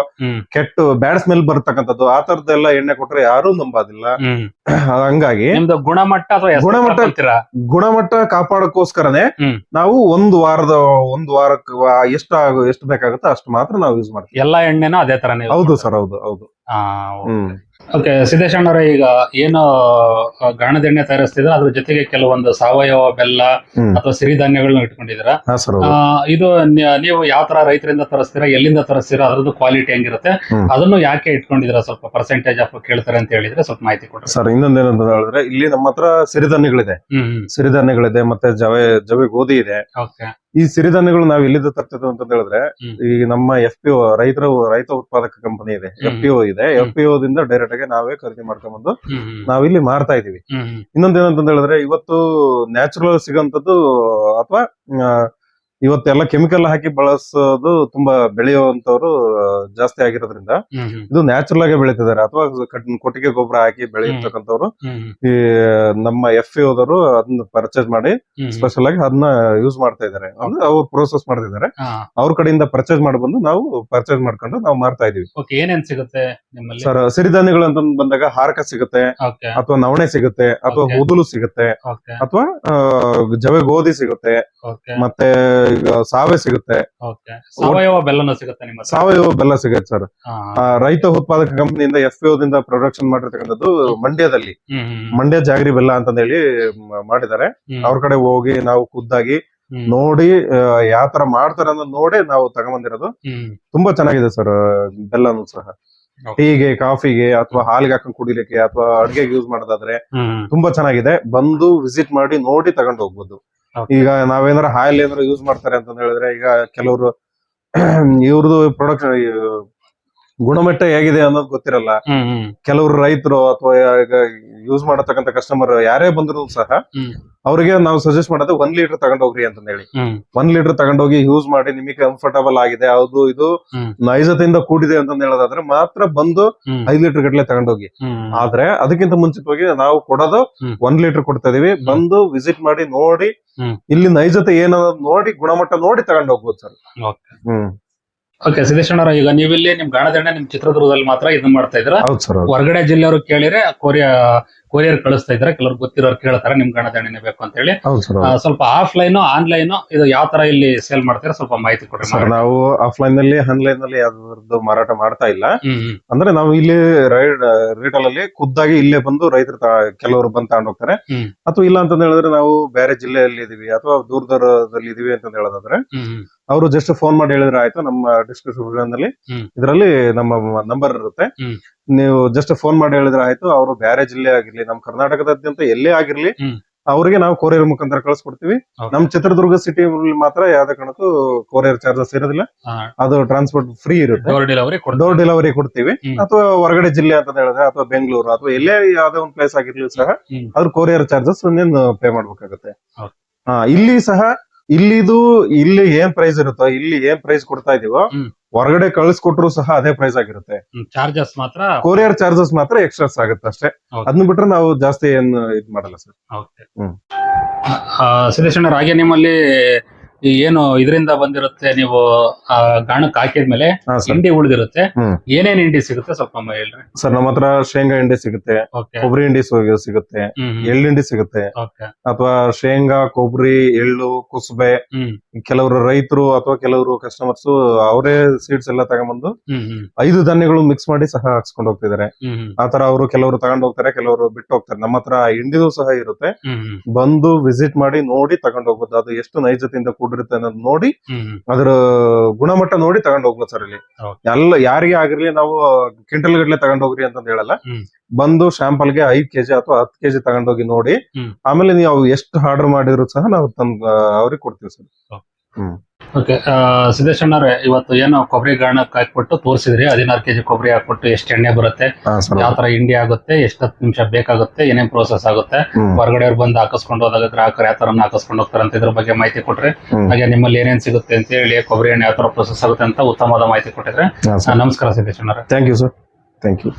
ಕೆಟ್ಟ ಬ್ಯಾಡ್ ಸ್ಮೆಲ್ ಬರ್ತಕ್ಕಂಥದ್ದು ಆ ತರದ್ದೆಲ್ಲ ಎಣ್ಣೆ ಕೊಟ್ರೆ ಯಾರು ನಂಬೋದಿಲ್ಲ. ಹಂಗಾಗಿ ಗುಣಮಟ್ಟ ಅಥವಾ ಗುಣಮಟ್ಟ-? ಗುಣಮಟ್ಟ ಕಾಪಾಡಕ್ಕೋಸ್ಕರನೇ ನಾವು ಒಂದು ವಾರದ ಒಂದು ವಾರಕ್ಕೆ ಎಷ್ಟು ಎಷ್ಟು ಬೇಕಾಗುತ್ತೋ ಅಷ್ಟು ಮಾತ್ರ ನಾವು ಯೂಸ್ ಮಾಡ್ತೀವಿ. ಎಲ್ಲಾ ಎಣ್ಣೆನೂ ಅದೇ ತರನೇ ಹೌದು ಸರ್ ಹೌದು ಹೌದು. ಓಕೆ ಸಿದ್ದೇಶಣ್ಣವ್ರೆ ಈಗ ಏನು ಗಾಣದೆಣ್ಣೆ ತಯಾರಿಸ್ತಿದ್ರೆ ಅದ್ರ ಜೊತೆಗೆ ಕೆಲವೊಂದು ಸಾವಯವ ಬೆಲ್ಲ ಅಥವಾ ಸಿರಿಧಾನ್ಯಗಳನ್ನ ಇಟ್ಕೊಂಡಿದ್ದೀರಾ? ಇದು ನೀವು ಯಾವ ತರ ರೈತರಿಂದ ತರಿಸ್ತೀರಾ ಎಲ್ಲಿಂದ ತರಿಸ್ತೀರಾ ಅದ್ರದ್ದು ಕ್ವಾಲಿಟಿ ಹೆಂಗಿರುತ್ತೆ. ಅದನ್ನು ಯಾಕೆ ಇಟ್ಕೊಂಡಿದ್ರ ಸ್ವಲ್ಪ ಪರ್ಸೆಂಟೇಜ್ ಆಫ್ ಕೇಳ್ತಾರೆ ಅಂತ ಹೇಳಿದ್ರೆ ಸ್ವಲ್ಪ ಮಾಹಿತಿ ಕೊಡ್ರಿ. ಸರ್ ಇನ್ನೊಂದೇನಂತ ಹೇಳಿದ್ರೆ ಇಲ್ಲಿ ನಮ್ಮ ಹತ್ರ ಸಿರಿಧಾನ್ಯಗಳಿದೆ. ಸಿರಿಧಾನ್ಯಗಳಿದೆ ಮತ್ತೆ ಜವೆ ಜವೆ ಗೋಧಿ ಇದೆ. ಓಕೆ ಈ ಸಿರಿಧಾನ್ಯಗಳು ನಾವು ಎಲ್ಲಿಂದ ತರ್ತಿದ್ವು ಅಂತ ಹೇಳಿದ್ರೆ. ಈ ನಮ್ಮ ಎಫ್ ಪಿ ಒ ರೈತರ ರೈತ ಉತ್ಪಾದಕ ಕಂಪನಿ ಇದೆ. ಎಫ್ ಪಿ ಒ ಇದೆ. ಎಫ್ ಪಿ ದಿಂದ ಡೈರೆಕ್ಟ್ ಆಗಿ ನಾವೇ ಖರೀದಿ ಮಾಡ್ಕೊಂಡ್ಬಂದು ನಾವಿಲ್ಲಿ ಮಾರ್ತಾ ಇದೀವಿ ಇನ್ನೊಂದ್ ಏನಂತ ಇನ್ನೊಂದೇನಂತ ಹೇಳಿದ್ರೆ ಇವತ್ತು ನ್ಯಾಚುರಲ್ ಸಿಗಂತದ್ದು ಅಥವಾ ಇವತ್ತೆಲ್ಲ ಕೆಮಿಕಲ್ ಹಾಕಿ ಬಳಸೋದು ತುಂಬಾ ಬೆಳೆಯುವಂತವ್ರು ಜಾಸ್ತಿ ಆಗಿರೋದ್ರಿಂದ ಇದು ನ್ಯಾಚುರಲ್ ಆಗಿ ಬೆಳೀತಿದ್ದಾರೆ. ಅಥವಾ ಕೊಟ್ಟಿಗೆ ಗೊಬ್ಬರ ಹಾಕಿ ಬೆಳೆಯತಕ್ಕಂಥವ್ರು ಈ ನಮ್ಮ ಎಫ್ ಇದ್ರು ಓದವರು ಅದನ್ನ ಪರ್ಚೇಸ್ ಮಾಡಿ ಸ್ಪೆಷಲ್ ಆಗಿ ಅದನ್ನ ಯೂಸ್ ಮಾಡ್ತಾ ಇದ್ದಾರೆ. ಅಂದ್ರೆ ಅವ್ರು ಪ್ರೋಸೆಸ್ ಮಾಡ್ತಿದ್ದಾರೆ. ಅವ್ರ ಕಡೆಯಿಂದ ಪರ್ಚೇಸ್ ಮಾಡಿ ಬಂದು ನಾವು ಪರ್ಚೇಸ್ ಮಾಡ್ಕೊಂಡು ನಾವು ಮಾರ್ತಾ ಇದೀವಿ. ಏನೇನ್ ಸಿಗುತ್ತೆ ಸರ್ ಸಿರಿಧಾನ್ಯಗಳು ಅಂತ ಬಂದಾಗ ಹಾರಕ ಸಿಗುತ್ತೆ ಅಥವಾ ನವಣೆ ಸಿಗುತ್ತೆ ಅಥವಾ ಹೂದಲು ಸಿಗುತ್ತೆ ಅಥವಾ ಜವೆ ಗೋಧಿ ಸಿಗುತ್ತೆ ಮತ್ತೆ ಈಗ ಸಾವೆ ಸಿಗುತ್ತೆ. ಸಾವಯವ ಬೆಲ್ಲನೂ ಸಿಗುತ್ತೆ ನಿಮ್ಮ ಹತ್ರ? ಸಾವಯವ ಬೆಲ್ಲ ಸಿಗುತ್ತೆ ಸರ್. ಹಾ, ಆ, ರೈತ ಉತ್ಪಾದಕ ಕಂಪನಿಯಿಂದ ಎಫ್ ದಿಂದ ಪ್ರೊಡಕ್ಷನ್ ಮಾಡಿರ್ತಕ್ಕಂಥದ್ದು ಮಂಡ್ಯದಲ್ಲಿ. ಹ್ಮ್ ಹ್ಮ್ ಮಂಡ್ಯ ಜಾಗರಿ ಬೆಲ್ಲ ಅಂತ ಹೇಳಿ ಮ- ಮಾಡಿದ್ದಾರೆ. ಹ್ಮ್. ಅವ್ರ ಕಡೆ ಹೋಗಿ ನಾವು ಖುದ್ದಾಗಿ ಹ್ಮ್. ನೋಡಿ ಯಾವ ತರ ಮಾಡ್ತಾರೆ ಅನ್ನೋದು ನೋಡಿ ನಾವು ತಗೊಂಬಂದಿರೋದು. ಹ್ಮ್. ತುಂಬಾ ಚೆನ್ನಾಗಿದೆ ಸರ್ ಬೆಲ್ಲನು ಸಹ. Okay. ಟೀಗೆ ಕಾಫಿಗೆ ಅಥವಾ ಹಾಲಿಗೆ ಹಾಕೊಂಡು ಕುಡಿಲಿಕ್ಕೆ ಅಥವಾ ಅಡ್ಗೆಗೆ ಯೂಸ್ ಮಾಡೋದಾದ್ರೆ ಹ್ಮ್ ತುಂಬಾ ಚೆನ್ನಾಗಿದೆ. ಬಂದು ವಿಸಿಟ್ ಮಾಡಿ ನೋಡಿ ತಗೊಂಡು ಹೋಗ್ಬೋದು. ಈಗ ನಾವೇನಾರ ಆಯಿಲ್ ಏನಾರ ಯೂಸ್ ಮಾಡ್ತಾರೆ ಅಂತ ಹೇಳಿದ್ರೆ ಈಗ ಕೆಲವರು ಇವ್ರದ್ದು ಪ್ರೊಡಕ್ಷನ್ ಗುಣಮಟ್ಟ ಹೇಗಿದೆ ಅನ್ನೋದು ಗೊತ್ತಿರಲ್ಲ. ಕೆಲವರು ರೈತರು ಅಥವಾ ಯೂಸ್ ಮಾಡತಕ್ಕಂತ ಕಸ್ಟಮರ್ ಯಾರೇ ಬಂದ್ರು ಸಹ. ಅವ್ರಿಗೆ ನಾವು ಸಜೆಸ್ಟ್ ಮಾಡೋದು ಒಂದ್ ಲೀಟರ್ ತಗೊಂಡೋಗ್ರಿ ಅಂತ ಹೇಳಿ ಒನ್ ಒಂದ್ ಲೀಟರ್ ತಗೊಂಡೋಗಿ ಯೂಸ್ ಮಾಡಿ ನಿಮಗೆ ಕಂಫರ್ಟಬಲ್ ಆಗಿದೆ ಅದು ಇದು. ನೈಜತೆಯಿಂದ ಕೂಡಿದೆ ಅಂತ ಹೇಳೋದಾದ್ರೆ ಮಾತ್ರ ಬಂದು ಐದ್ ಲೀಟರ್ ಗಟ್ಲೆ ತಗೊಂಡೋಗಿ ಆದ್ರೆ ಅದಕ್ಕಿಂತ ಮುಂಚಿತವಾಗಿ ನಾವು ಕೊಡೋದು. ಒಂದ್ ಲೀಟರ್ ಕೊಡ್ತಾ ಇದೀವಿ. ಬಂದು ವಿಸಿಟ್ ಮಾಡಿ ನೋಡಿ ಇಲ್ಲಿ ನೈಜತೆ ಏನೋ ನೋಡಿ ಗುಣಮಟ್ಟ ನೋಡಿ ತಗೊಂಡೋಗ್ಬೋದು ಸರ್. ಹ್ಮ್. ಓಕೆ ಸಿದ್ದೇಶ್ವರ ಈಗ ನೀವಿಲ್ಲಿ ನಿಮ್ ಗಾಣದಂಡೆ ನಿಮ್ ಚಿತ್ರದುರ್ಗದಲ್ಲಿ ಮಾತ್ರ ಇದನ್ನ ಮಾಡ್ತಾ ಇದ್ರ ಹೌದು ಸರ್ ಹೊರಗಡೆ ಜಿಲ್ಲೆಯವರು ಕೇಳಿದ್ರೆ ಕೊರಿಯಾ ಕೊರಿಯರ್ ಕಳಿಸ್ತಾ ಇದ್ರೆ ಕೆಲವ್ರು ಗೊತ್ತಿರೋರು ಕೇಳ್ತಾರೆ ನಿಮ್ ಗಾಣದಂಡನೆ ಬೇಕು ಅಂತ ಹೇಳಿ. ಹೌದು ಸರ್ ಆ, ಸ್ವಲ್ಪ ಆಫ್ಲೈನ್ ಆನ್ಲೈನ್ ಇದು ಯಾವ ತರ ಇಲ್ಲಿ ಸೇಲ್ ಮಾಡ್ತೀರಾ ಸ್ವಲ್ಪ ಮಾಹಿತಿ ಕೊಡ್ರಿ ಸರ್ ನಾವು ಆಫ್ಲೈನ್ನಲ್ಲಿ ಆನ್ಲೈನ್ನಲ್ಲಿ ಯಾವ್ದು ಮಾರಾಟ ಮಾಡ್ತಾ ಇಲ್ಲ. ಹ್ಮ್ ಹ್ಮ್. ಅಂದ್ರೆ ನಾವು ಇಲ್ಲಿ ರೀಟೇಲ್ ಅಲ್ಲಿ ಖುದ್ದಾಗಿ ಇಲ್ಲೇ ಬಂದು ರೈತರು ಕೆಲವರು ಬಂದು ತಗೊಂಡ್ ಹೋಗ್ತಾರೆ. ಹ್ಮ್. ಅಥವಾ ಇಲ್ಲ ಅಂತಂದ್ ಹೇಳಿದ್ರೆ ನಾವು ಬೇರೆ ಜಿಲ್ಲೆಯಲ್ಲಿ ಇದೀವಿ ಅಥವಾ ದೂರ ದೂರದಲ್ಲಿ ಇದೀವಿ ಅಂತ ಹೇಳೋದಾದ್ರೆ ಹ್ಮ್ ಹ್ಮ್. ಅವರು ಜಸ್ಟ್ ಫೋನ್ ಮಾಡಿ ಹೇಳಿದ್ರೆ ಆಯ್ತು ನಮ್ಮ ಡಿಸ್ಕ್ರಿಪ್ಷನ್ ಹ್ಮ್. ಇದರಲ್ಲಿ ನಮ್ಮ ನಂಬರ್ ಇರುತ್ತೆ. ಹ್ಮ್. ನೀವು ಜಸ್ಟ್ ಫೋನ್ ಮಾಡಿ ಹೇಳಿದ್ರೆ ಆಯ್ತು ಅವರು ಬೇರೆ ಜಿಲ್ಲೆ ಆಗಿರ್ಲಿ ನಮ್ಮ ಕರ್ನಾಟಕದಾದ್ಯಂತ ಎಲ್ಲೇ ಆಗಿರ್ಲಿ. ಅವರಿಗೆ ನಾವು ಕೊರಿಯರ್ ಮುಖಾಂತರ ಕಳಿಸ್ಕೊಡ್ತೀವಿ. ನಮ್ ನಮ್ಮ ಚಿತ್ರದುರ್ಗ ಸಿಟಿ ಮಾತ್ರ ಯಾವ್ದೇ ಕಾರಣಕ್ಕೂ ಕೊರಿಯರ್ ಚಾರ್ಜಸ್ ಇರೋದಿಲ್ಲ. ಅದು ಟ್ರಾನ್ಸ್ಪೋರ್ಟ್ ಫ್ರೀ ಇರುತ್ತೆ. ಡೋರ್ ಡೆಲಿವರಿ ಕೊಡ್ತೀವಿ. ಅಥವಾ ಹೊರಗಡೆ ಜಿಲ್ಲೆ ಅಂತ ಹೇಳಿದ್ರೆ ಅಥವಾ ಬೆಂಗಳೂರು ಅಥವಾ ಎಲ್ಲೇ ಯಾವ್ದೇ ಒಂದು ಪ್ಲೇಸ್ ಆಗಿರ್ಲಿ ಸಹ. ಅದ್ರ ಕೊರಿಯರ್ ಚಾರ್ಜಸ್ ನೀನು ಪೇ ಮಾಡ್ಬೇಕಾಗುತ್ತೆ. ಇಲ್ಲಿ ಸಹ ಇಲ್ಲಿದು ಇಲ್ಲಿ ಏನ್ ಪ್ರೈಸ್ ಇರುತ್ತೋ ಇಲ್ಲಿ ಏನ್ ಪ್ರೈಸ್ ಕೊಡ್ತಾ ಇದೀವೋ. ಹೊರಗಡೆ ಕಳಿಸ್ಕೊಟ್ರು ಸಹ ಅದೇ ಪ್ರೈಸ್ ಆಗಿರುತ್ತೆ. ಚಾರ್ಜಸ್ ಮಾತ್ರ? ಕೊರಿಯರ್ ಚಾರ್ಜಸ್ ಮಾತ್ರ ಎಕ್ಸ್ಟ್ರಾಸ್ ಆಗುತ್ತೆ ಅಷ್ಟೇ. ಅದನ್ನ ಬಿಟ್ರೆ ನಾವು ಜಾಸ್ತಿ ಏನು ಇದ್ ಮಾಡಲ್ಲ ಸರ್. ಸುರೇಶ್ ಹಾಗೆ ನಿಮ್ಮಲ್ಲಿ ಈ ಏನು ಇದರಿಂದ ಬಂದಿರುತ್ತೆ ನೀವು ಆ ಗಾಣಕ್ಕೆ ಹಾಕಿದ್ಮೇಲೆ ಹಾ ಸರ್. ಹಿಂಡಿ ಉಳಿದಿರುತ್ತೆ. ಹ್ಮ್. ಏನೇನ್ ಹಿಂಡಿ ಸಿಗುತ್ತೆ ಸ್ವಲ್ಪ ಮ- ಹೇಳ್ರಿ. ಸರ್ ನಮ್ಮ ಹತ್ರ ಶೇಂಗಾ ಹಿಂಡಿ ಸಿಗುತ್ತೆ ಓಕೆ. ಕೊಬ್ಬರಿ ಹಿಂಡಿ ಸಿಗುತ್ತೆ ಎಳ್ಳು ಎಳ್ಳಿಂಡಿ ಸಿಗುತ್ತೆ. ಓಕೆ. ಅಥವಾ ಶೇಂಗಾ ಕೊಬ್ಬರಿ ಎಳ್ಳು ಕುಸುಬೆ ಹ್ಮ್. ಕೆಲವರು ರೈತರು ಅಥವಾ ಕೆಲವರು ಕಸ್ಟಮರ್ಸ್ ಅವರೇ ಸೀಡ್ಸ್ ಎಲ್ಲ ತಗೊಂಡ್ಬಂದು ಹ್ಮ್ ಹ್ಮ್. ಐದು ಧಾನ್ಯಗಳು ಮಿಕ್ಸ್ ಮಾಡಿ ಸಹ ಹಾಕ್ಸ್ಕೊಂಡು ಹೋಗ್ತಿದ್ದಾರೆ. ಹ್ಮ್ ಹ್ಮ್. ಆತರ ಅವರು ಕೆಲವರು ತಗೊಂಡು ಹೋಗ್ತಾರೆ ಕೆಲವರು ಬಿಟ್ಟು ಹೋಗ್ತಾರೆ. ನಮ್ಮ ಹತ್ರ ಸಹ ಇರುತ್ತೆ. ಹ್ಮ್ ಹ್ಮ್. ಬಂದು ವಿಸಿಟ್ ಮಾಡಿ ನೋಡಿ ತಗೊಂಡು ಹೋಗ್ಬೋದು. ಅದು ಎಷ್ಟು ನೈಜತೆಯಿಂದ ಕೂಡಿರುತ್ತೆ ಅನ್ನೋದು ನೋಡಿ ಅದ್ರ ಗುಣಮಟ್ಟ ನೋಡಿ ತಗೊಂಡ್ ಹೋಗ್ಬೋದು ಸರ್ ಇಲ್ಲಿ. ಎಲ್ಲ ಯಾರಿಗೆ ಆಗಿರ್ಲಿ ನಾವು ಕ್ವಿಂಟಲ್ ಗಟ್ಲೆ ತಗೊಂಡು ಹೋಗ್ರಿ ಅಂತ ಹೇಳಲ್ಲ. ಬಂದು ಶಾಂಪಲ್ಗೆ ಐದ್ ಕೆಜಿ ಅಥವಾ ಹತ್ತು ಕೆಜಿ ತಗೊಂಡೋಗಿ ನೋಡಿ. ಆಮೇಲೆ ನೀವು ಎಷ್ಟು ಆರ್ಡರ್ ಮಾಡಿದ್ರು ಸಹ ನಾವು ತಂದ್ ಅವ್ರಿಗೆ ಕೊಡ್ತೀವಿ ಸರ್. ಓಕೆ ಸಿದ್ದೇಶಣ್ಣವ್ರೆ ಇವತ್ತು ಏನು ಕೊಬ್ಬರಿ ಗಾಣಕ್ಕೆ ಹಾಕ್ಬಿಟ್ಟು ತೋರಿಸಿದ್ರಿ ಹದಿನಾರು ಕೆಜಿ ಕೊಬ್ಬರಿ ಹಾಕ್ಬಿಟ್ಟು ಎಷ್ಟು ಎಣ್ಣೆ ಬರುತ್ತೆ ಯಾವ ತರ ಹಿಂಡಿ ಆಗುತ್ತೆ ಎಷ್ಟು ಹತ್ತು ನಿಮಿಷ ಬೇಕಾಗುತ್ತೆ ಏನೇನ್ ಪ್ರೋಸೆಸ್ ಆಗುತ್ತೆ ಹ್ಮ್. ಹೊರಗಡೆ ಅವ್ರು ಬಂದು ಹಾಕಿಸ್ಕೊಂಡು ಹೋದಾಗ ಗ್ರಾಹಕರು ಯಾವ ತರ ಹಾಕಿಸ್ಕೊಂಡು ಹೋಗ್ತಾರೆ ಅಂತ ಇದ್ರ ಬಗ್ಗೆ ಮಾಹಿತಿ ಕೊಟ್ರೆ. ಹಾಗೆ ನಿಮ್ಮಲ್ಲಿ ಏನೇನ್ ಸಿಗುತ್ತೆ ಅಂತ ಹೇಳಿ ಕೊಬ್ಬರಿ ಎಣ್ಣೆ ಯಾವ ತರ ಪ್ರೋಸೆಸ್ ಆಗುತ್ತೆ ಅಂತ ಉತ್ತಮವಾದ ಮಾಹಿತಿ ಕೊಟ್ಟಿದ್ರೆ ನಮಸ್ಕಾರ Siddeshwara thank you sir thank you